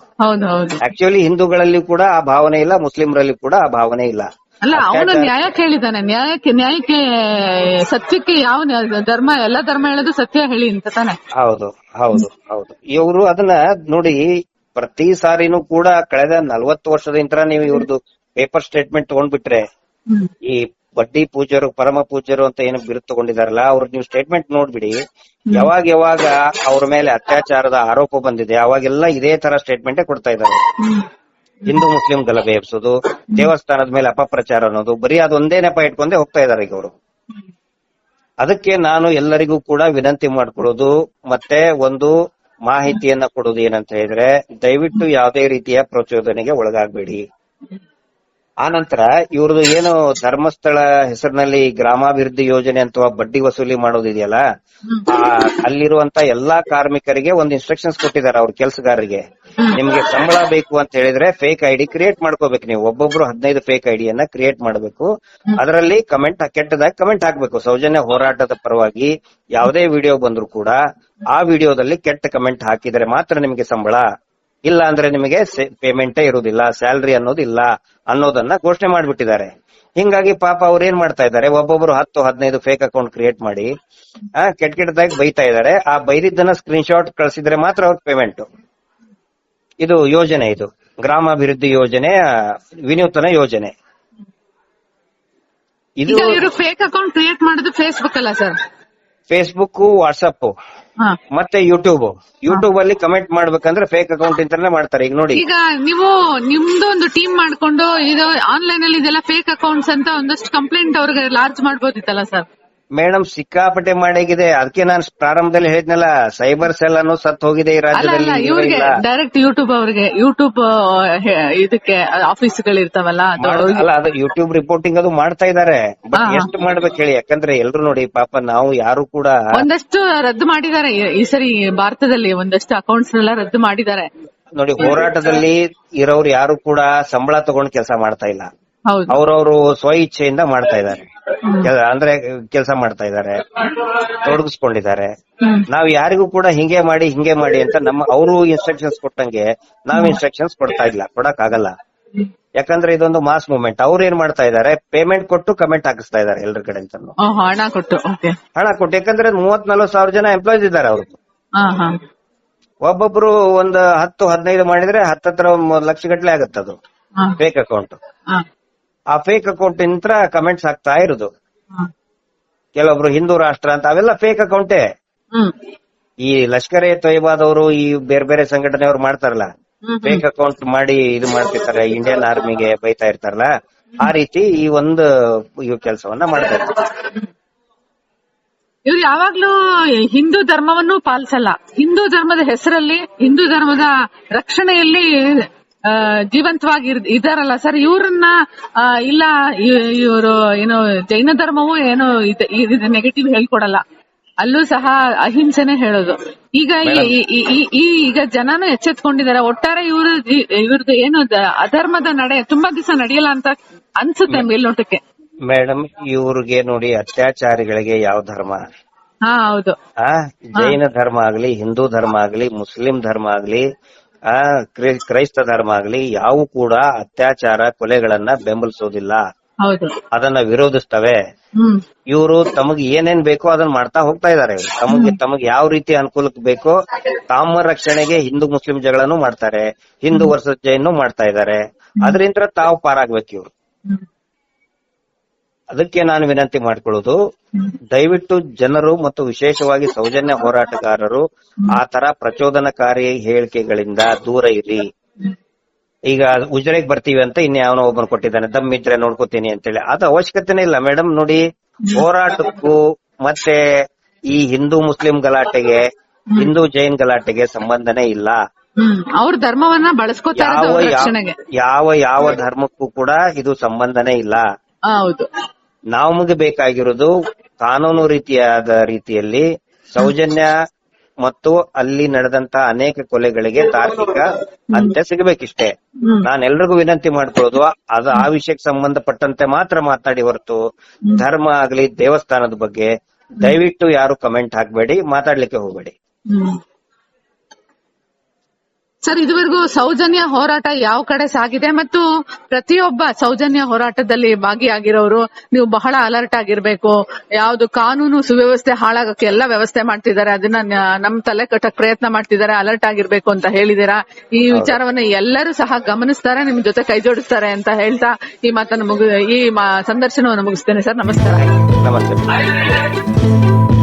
Speaker 4: ಆಕ್ಚುಲಿ ಹಿಂದೂಗಳಲ್ಲಿ ಕೂಡ ಆ ಭಾವನೆ ಇಲ್ಲ ಮುಸ್ಲಿಂರಲ್ಲಿ ಕೂಡ ಆ ಭಾವನೆ ಇಲ್ಲ.
Speaker 3: ಅಲ್ಲ ಅವನು ನ್ಯಾಯ ಕೇಳಿದಾನೆ. ನ್ಯಾಯಕ್ಕೆ ನ್ಯಾಯಕ್ಕೆ ಸತ್ಯಕ್ಕೆ ಯಾವ ಧರ್ಮ ಎಲ್ಲ ಧರ್ಮ ಹೇಳೋದು ಸತ್ಯ ಹೇಳಿ ಅಂತ ತಾನೆ.
Speaker 4: ಹೌದು ಹೌದು ಹೌದು. ಇವರು ಅದನ್ನ ನೋಡಿ ಪ್ರತಿ ಸಾರಿನೂ ಕೂಡ ಕಳೆದ ನಲ್ವತ್ತು ವರ್ಷದಿಂದ ನೀವು ಇವ್ರದ್ದು ಪೇಪರ್ ಸ್ಟೇಟ್ಮೆಂಟ್ ತಗೊಂಡ್ಬಿಟ್ರೆ ಈ ಬಡ್ಡಿ ಪೂಜರು ಪರಮ ಪೂಜರು ಅಂತ ಏನು ಬಿರುದು ತಗೊಂಡಿದಾರಲ್ಲ ಅವ್ರ ನೀವು ಸ್ಟೇಟ್ಮೆಂಟ್ ನೋಡ್ಬಿಡಿ. ಯಾವಾಗ ಯಾವಾಗ ಅವ್ರ ಮೇಲೆ ಅತ್ಯಾಚಾರದ ಆರೋಪ ಬಂದಿದೆ ಅವಾಗೆಲ್ಲ ಇದೇ ತರ ಸ್ಟೇಟ್ಮೆಂಟ್ ಕೊಡ್ತಾ ಇದ್ದಾರೆ. ಹಿಂದೂ ಮುಸ್ಲಿಂ ಗಲಭೆ ಎಬ್ಸೋದು ದೇವಸ್ಥಾನದ ಮೇಲೆ ಅಪಪ್ರಚಾರ ಅನ್ನೋದು ಬರೀ ಅದೊಂದೇ ನೆಪ ಇಟ್ಕೊಂಡೇ ಹೋಗ್ತಾ ಇದಾರೆ ಈಗ ಅವರು. ಅದಕ್ಕೆ ನಾನು ಎಲ್ಲರಿಗೂ ಕೂಡ ವಿನಂತಿ ಮಾಡ್ಕೊಡೋದು ಮತ್ತೆ ಒಂದು ಮಾಹಿತಿಯನ್ನ ಕೊಡೋದು ಏನಂತ ಹೇಳಿದ್ರೆ ದಯವಿಟ್ಟು ಯಾವುದೇ ರೀತಿಯ ಪ್ರಚೋದನೆಗೆ ಒಳಗಾಗಬೇಡಿ. ಆನಂತರ ಇವ್ರದ್ದು ಏನು ಧರ್ಮಸ್ಥಳ ಹೆಸರಿನಲ್ಲಿ ಗ್ರಾಮಾಭಿವೃದ್ಧಿ ಯೋಜನೆ ಅಥವಾ ಬಡ್ಡಿ ವಸೂಲಿ ಮಾಡೋದಿದೆಯಲ್ಲ ಆ, ಅಲ್ಲಿರುವಂತ ಎಲ್ಲಾ ಕಾರ್ಮಿಕರಿಗೆ ಒಂದು ಇನ್ಸ್ಟ್ರಕ್ಷನ್ಸ್ ಕೊಟ್ಟಿದ್ದಾರೆ ಅವ್ರ ಕೆಲಸಗಾರರಿಗೆ. ನಿಮ್ಗೆ ಸಂಬಳ ಬೇಕು ಅಂತ ಹೇಳಿದ್ರೆ ಫೇಕ್ ಐಡಿ ಕ್ರಿಯೇಟ್ ಮಾಡ್ಕೋಬೇಕು ನೀವು. ಒಬ್ಬೊಬ್ರು ಹದಿನೈದು ಫೇಕ್ ಐಡಿಯನ್ನ ಕ್ರಿಯೇಟ್ ಮಾಡಬೇಕು. ಅದರಲ್ಲಿ ಕಮೆಂಟ್ ಕೆಟ್ಟದಾಗಿ ಕಮೆಂಟ್ ಹಾಕ್ಬೇಕು. ಸೌಜನ್ಯ ಹೋರಾಟದ ಪರವಾಗಿ ಯಾವುದೇ ವಿಡಿಯೋ ಬಂದ್ರು ಕೂಡ ಆ ವಿಡಿಯೋದಲ್ಲಿ ಕೆಟ್ಟ ಕಮೆಂಟ್ ಹಾಕಿದರೆ ಮಾತ್ರ ನಿಮಗೆ ಸಂಬಳ. ಇಲ್ಲ ಅಂದ್ರೆ ನಿಮಗೆ ಪೇಮೆಂಟೇ ಇರುವುದಿಲ್ಲ ಸ್ಯಾಲ್ರಿ ಅನ್ನೋದು ಇಲ್ಲ ಅನ್ನೋದನ್ನ ಘೋಷಣೆ ಮಾಡ್ಬಿಟ್ಟಿದ್ದಾರೆ. ಹಿಂಗಾಗಿ ಪಾಪ ಅವ್ರು ಏನ್ ಮಾಡ್ತಾ ಇದ್ದಾರೆ ಒಬ್ಬೊಬ್ರು ಹತ್ತು ಹದಿನೈದು ಫೇಕ್ ಅಕೌಂಟ್ ಕ್ರಿಯೇಟ್ ಮಾಡಿ ಆ ಕೆಟ್ಟ ಕೆಟ್ಟದಾಗಿ ಬೈತಾ ಇದ್ದಾರೆ. ಆ ಬೈದಿದ್ದನ್ನ ಸ್ಕ್ರೀನ್ ಶಾಟ್ ಕಳಿಸಿದ್ರೆ ಮಾತ್ರ ಅವ್ರ ಪೇಮೆಂಟ್ ಇದು ಯೋಜನೆ ಇದು. ಗ್ರಾಮಾಭಿವೃದ್ಧಿ ಯೋಜನೆ ವಿನೂತನ ಯೋಜನೆ. ಇದು
Speaker 3: ಫೇಕ್ ಅಕೌಂಟ್ ಕ್ರಿಯೇಟ್ ಮಾಡೋದು ಫೇಸ್ಬುಕ್ ಅಲ್ಲ ಸರ್?
Speaker 4: ಫೇಸ್ಬುಕ್ ವಾಟ್ಸಪ್ ಮತ್ತೆ ಯೂಟ್ಯೂಬ್ ಯೂಟ್ಯೂಬ್ ಅಲ್ಲಿ ಕಮೆಂಟ್ ಮಾಡ್ಬೇಕಂದ್ರೆ ಫೇಕ್ ಅಕೌಂಟ್ ಇಂತಾನೆ ಮಾಡ್ತಾರೆ. ಈಗ ನೋಡಿ.
Speaker 3: ಈಗ ನೀವು ನಿಮ್ದು ಒಂದು ಟೀಮ್ ಮಾಡ್ಕೊಂಡು ಇದು ಆನ್ಲೈನ್ ಅಲ್ಲಿ ಇದೆಲ್ಲ ಫೇಕ್ ಅಕೌಂಟ್ಸ್ ಅಂತ ಒಂದಷ್ಟು ಕಂಪ್ಲೇಂಟ್ ಅವ್ರಿಗೆ ಲಾರ್ಜ್ ಮಾಡ್ಬೋದಿತ್ತಲ್ಲ ಸರ್
Speaker 4: ಮೇಡಮ್ ಸಿಕ್ಕಾಪಟ್ಟೆ ಮಾಡಾಗಿದೆ. ಅದಕ್ಕೆ ನಾನು ಪ್ರಾರಂಭದಲ್ಲಿ ಹೇಳಿದ್ನಲ್ಲ ಸೈಬರ್ ಸೆಲ್ ಅನ್ನೋ ಸತ್ ಹೋಗಿದೆ ಈ ರಾಜ್ಯದಲ್ಲಿ.
Speaker 3: ಇವ್ರಿಗೆ ಡೈರೆಕ್ಟ್ ಯೂಟ್ಯೂಬ್ ಅವ್ರಿಗೆ ಯೂಟ್ಯೂಬ್ ಇದಕ್ಕೆ ಆಫೀಸ್ ಇರ್ತಾವಲ್ಲ
Speaker 4: ಅಲ್ಲ ಅದು ಯೂಟ್ಯೂಬ್ ರಿಪೋರ್ಟಿಂಗ್ ಅದು ಮಾಡ್ತಾ ಇದಾರೆ ಬಟ್. ಎಷ್ಟು ಮಾಡ್ಬೇಕು ಹೇಳಿ? ಯಾಕಂದ್ರೆ ಎಲ್ರು ನೋಡಿ ಪಾಪ ನಾವು ಯಾರು ಕೂಡ
Speaker 3: ಒಂದಷ್ಟು ರದ್ದು ಮಾಡಿದ್ದಾರೆ. ಈ- ಸರಿ ಭಾರತದಲ್ಲಿ ಒಂದಷ್ಟು ಅಕೌಂಟ್ಸ್ ಎಲ್ಲ ರದ್ದು ಮಾಡಿದ್ದಾರೆ.
Speaker 4: ನೋಡಿ ಹೋರಾಟದಲ್ಲಿ ಇರೋರು ಯಾರು ಕೂಡ ಸಂಬಳ ತಗೊಂಡ್ ಕೆಲಸ ಮಾಡ್ತಾ ಇಲ್ಲ. ಅವ್ರವ್ರು ಸ್ವ ಇಚ್ಛೆಯಿಂದ ಮಾಡ್ತಾ ಇದ್ದಾರೆ. ಅಂದ್ರೆ ಕೆಲಸ ಮಾಡ್ತಾ ಇದ್ದಾರೆ. ತೊಡಗಿಸ್ಕೊಂಡಿದ್ದಾರೆ. ನಾವ್ ಯಾರಿಗೂ ಕೂಡ ಹಿಂಗೆ ಮಾಡಿ ಹಿಂಗೆ ಮಾಡಿ ಅಂತ ನಮ್ಮ ಅವರು ಇನ್ಸ್ಟ್ರಕ್ಷನ್ಸ್ ಕೊಟ್ಟಂಗೆ ನಾವ್ ಇನ್ಸ್ಟ್ರಕ್ಷನ್ಸ್ ಕೊಡ್ತಾ ಇಲ್ಲ ಕೊಡಕ್ ಆಗಲ್ಲ ಯಾಕಂದ್ರೆ ಇದೊಂದು ಮಾಸ್ ಮೂವ್ಮೆಂಟ್ ಅವ್ರು ಏನ್ ಮಾಡ್ತಾ ಇದ್ದಾರೆ? ಪೇಮೆಂಟ್ ಕೊಟ್ಟು ಕಮೆಂಟ್ ಹಾಕಿಸ್ತಾ ಇದ್ದಾರೆ ಎಲ್ಲರ ಕಡೆ
Speaker 3: ಅಂತ ಹಣ ಕೊಟ್ಟು
Speaker 4: ಹಣ ಕೊಟ್ಟು ಯಾಕಂದ್ರೆ ಮೂವತ್ ನಲ್ವತ್ ಸಾವಿರ ಜನ ಎಂಪ್ಲಾಯ್ಸ್ ಇದ್ದಾರೆ ಅವ್ರದ್ದು ಒಬ್ಬೊಬ್ರು ಒಂದ್ ಹತ್ತು ಹದಿನೈದು ಮಾಡಿದ್ರೆ ಹತ್ತತ್ರ ಒಂದ್ ಲಕ್ಷ ಗಟ್ಲೆ
Speaker 3: ಆಗತ್ತದು
Speaker 4: ಫೇಕ್ ಅಕೌಂಟ್ ಆ ಫೇಕ್ ಅಕೌಂಟ್ ಇಂತ್ರ ಕಮೆಂಟ್ಸ್ ಆಗ್ತಾ ಇರೋದು. ಕೆಲವೊಬ್ರು ಹಿಂದೂ ರಾಷ್ಟ್ರ ಅಂತ ಅವೆಲ್ಲ ಫೇಕ್ ಅಕೌಂಟೇ. ಈ ಲಷ್ಕರ್ ಎ ತೊಯ್ಬಾದವರು ಈ ಬೇರೆ ಬೇರೆ ಸಂಘಟನೆಯವ್ರು ಮಾಡ್ತಾರಲ್ಲ ಫೇಕ್ ಅಕೌಂಟ್ ಮಾಡಿ ಇದು ಮಾಡ್ತಿರ್ತಾರೆ ಇಂಡಿಯನ್ ಆರ್ಮಿಗೆ ಬೈತಾ ಇರ್ತಾರಲ್ಲ ಆ ರೀತಿ ಈ ಒಂದು ಇವ್ ಕೆಲಸವನ್ನ ಮಾಡ್ತಾ ಇರ್ತಾರೆ
Speaker 3: ಇವ್ರು ಯಾವಾಗ್ಲೂ ಹಿಂದೂ ಧರ್ಮವನ್ನು ಪಾಲಿಸಲ್ಲ. ಹಿಂದೂ ಧರ್ಮದ ಹೆಸರಲ್ಲಿ ಹಿಂದೂ ಧರ್ಮದ ರಕ್ಷಣೆಯಲ್ಲಿ ಜೀವಂತವಾಗಿ ಇದಾರಲ್ಲ ಸರ್. ಇವ್ರನ್ನ ಇಲ್ಲ ಇವರು ಏನು ಜೈನ ಧರ್ಮವೂ ಏನೋ ನೆಗೆಟಿವ್ ಹೇಳ್ಕೊಡಲ್ಲ. ಅಲ್ಲೂ ಸಹ ಅಹಿಂಸೆನೆ ಹೇಳೋದು. ಈಗ ಈಗ ಜನನು ಎಚ್ಚೆತ್ಕೊಂಡಿದ್ದಾರೆ. ಒಟ್ಟಾರೆ ಇವರು ಇವ್ರದ್ದು ಏನು ಅಧರ್ಮದ ನಡೆ ತುಂಬಾ ದಿವಸ ನಡೆಯಲ್ಲ ಅಂತ ಅನ್ಸುತ್ತೆ ಮೇಲ್ನೋಟಕ್ಕೆ.
Speaker 4: ಮೇಡಮ್ ಇವ್ರಿಗೆ ನೋಡಿ ಅತ್ಯಾಚಾರಿಗಳಿಗೆ ಯಾವ ಧರ್ಮ?
Speaker 3: ಹಾ ಹೌದು.
Speaker 4: ಆ ಜೈನ ಧರ್ಮ ಆಗ್ಲಿ ಹಿಂದೂ ಧರ್ಮ ಆಗ್ಲಿ ಮುಸ್ಲಿಂ ಧರ್ಮ ಆಗ್ಲಿ ಆ ಕ್ರೈ- ಕ್ರೈಸ್ತ ಧರ್ಮ ಆಗ್ಲಿ ಯಾವ ಕೂಡ ಅತ್ಯಾಚಾರ ಕೊಲೆಗಳನ್ನ ಬೆಂಬಲಿಸೋದಿಲ್ಲ. ಅದನ್ನ ವಿರೋಧಿಸ್ತವೆ. ಇವರು ತಮಗ್ ಏನೇನ್ ಬೇಕೋ ಅದನ್ನ ಮಾಡ್ತಾ ಹೋಗ್ತಾ ಇದಾರೆ. ತಮಗೆ ತಮಗೆ ಯಾವ ರೀತಿ ಅನುಕೂಲಕ್ಕೆ ಬೇಕೋ ತಾಮ ರಕ್ಷಣೆಗೆ ಹಿಂದೂ ಮುಸ್ಲಿಂ ಜಗಳನ್ನು ಮಾಡ್ತಾರೆ. ಹಿಂದೂ ವರ್ಷ ಜೈನು ಮಾಡ್ತಾ ಇದಾರೆ. ಅದರಿಂದ ತಾವು ಪಾರಾಗ್ಬೇಕು ಇವ್ರು. ಅದಕ್ಕೆ ನಾನು ವಿನಂತಿ ಮಾಡ್ಕೊಳ್ಳೋದು ದಯವಿಟ್ಟು ಜನರು ಮತ್ತು ವಿಶೇಷವಾಗಿ ಸೌಜನ್ಯ ಹೋರಾಟಗಾರರು ಆ ತರ ಪ್ರಚೋದನಕಾರಿ ಹೇಳಿಕೆಗಳಿಂದ ದೂರ ಇರಿ. ಈಗ ಉಜ್ರೆಗ್ ಬರ್ತೀವಿ ಅಂತ ಇನ್ಯಾವನೋ ಒಬ್ಬನು ಕೊಟ್ಟಿದ್ದಾನೆ ದಮ್ ಇದ್ರೆ ನೋಡ್ಕೋತೀನಿ ಅಂತೇಳಿ. ಅದು ಅವಶ್ಯಕತೆನೇ ಇಲ್ಲ. ಮೇಡಮ್ ನೋಡಿ ಹೋರಾಟಕ್ಕೂ ಮತ್ತೆ ಈ ಹಿಂದೂ ಮುಸ್ಲಿಂ ಗಲಾಟೆಗೆ ಹಿಂದೂ ಜೈನ್ ಗಲಾಟೆಗೆ ಸಂಬಂಧನೇ ಇಲ್ಲ.
Speaker 3: ಅವ್ರ ಧರ್ಮವನ್ನ ಬಳಸ್ಕೋತಾರೆ
Speaker 4: ಯಾವ ಯಾವ-
Speaker 3: ರಕ್ಷಣೆಗೆ.
Speaker 4: ಯಾವ ಯಾವ ಧರ್ಮಕ್ಕೂ ಕೂಡ ಇದು ಸಂಬಂಧನೇ ಇಲ್ಲ.
Speaker 3: ಹೌದು.
Speaker 4: ನಮಗೆ ಬೇಕಾಗಿರೋದು ಕಾನೂನು ರೀತಿಯಾದ ರೀತಿಯಲ್ಲಿ ಸೌಜನ್ಯ ಮತ್ತು ಅಲ್ಲಿ ನಡೆದಂತ ಅನೇಕ ಕೊಲೆಗಳಿಗೆ ತಾರ್ಕಿಕ ಅಂತ್ಯ ಸಿಗಬೇಕಿಷ್ಟೇ.
Speaker 3: ನಾನ್
Speaker 4: ನಾನು ಎಲ್ರಿಗೂ ವಿನಂತಿ ಮಾಡ್ಕೊಳ್ಳೋದು ಅದು ಆ ವಿಷಯಕ್ಕೆ ಸಂಬಂಧಪಟ್ಟಂತೆ ಮಾತ್ರ ಮಾತಾಡಿ ಹೊರತು ಧರ್ಮ ಆಗ್ಲಿ ದೇವಸ್ಥಾನದ ಬಗ್ಗೆ ದಯವಿಟ್ಟು ಯಾರು ಕಮೆಂಟ್ ಹಾಕ್ಬೇಡಿ ಮಾತಾಡ್ಲಿಕ್ಕೆ ಹೋಗ್ಬೇಡಿ.
Speaker 3: ಸರ್ ಇದುವರೆಗೂ ಸೌಜನ್ಯ ಹೋರಾಟ ಯಾವ ಕಡೆ ಸಾಗಿದೆ ಮತ್ತು ಪ್ರತಿಯೊಬ್ಬ ಸೌಜನ್ಯ ಹೋರಾಟದಲ್ಲಿ ಭಾಗಿಯಾಗಿರೋರು ನೀವು ಬಹಳ ಅಲರ್ಟ್ ಆಗಿರ್ಬೇಕು. ಯಾವ್ದು ಕಾನೂನು ಸುವ್ಯವಸ್ಥೆ ಹಾಳಾಗಕ್ಕೆ ಎಲ್ಲ ವ್ಯವಸ್ಥೆ ಮಾಡ್ತಿದ್ದಾರೆ ಅದನ್ನ ನಮ್ ತಲೆ ಕಟ್ಟಕ್ ಪ್ರಯತ್ನ ಮಾಡ್ತಿದ್ದಾರೆ ಅಲರ್ಟ್ ಆಗಿರ್ಬೇಕು ಅಂತ ಹೇಳಿದೀರಾ ಈ ವಿಚಾರವನ್ನ ಎಲ್ಲರೂ ಸಹ ಗಮನಿಸ್ತಾರೆ ನಿಮ್ ಜೊತೆ ಕೈ ಜೋಡಿಸ್ತಾರೆ ಅಂತ ಹೇಳ್ತಾ ಈ ಮಾತನ್ನು ಮುಗಿ ಈ ಸಂದರ್ಶನವನ್ನು ಮುಗಿಸ್ತೇನೆ ಸರ್. ನಮಸ್ಕಾರ.
Speaker 4: ನಮಸ್ತೆ.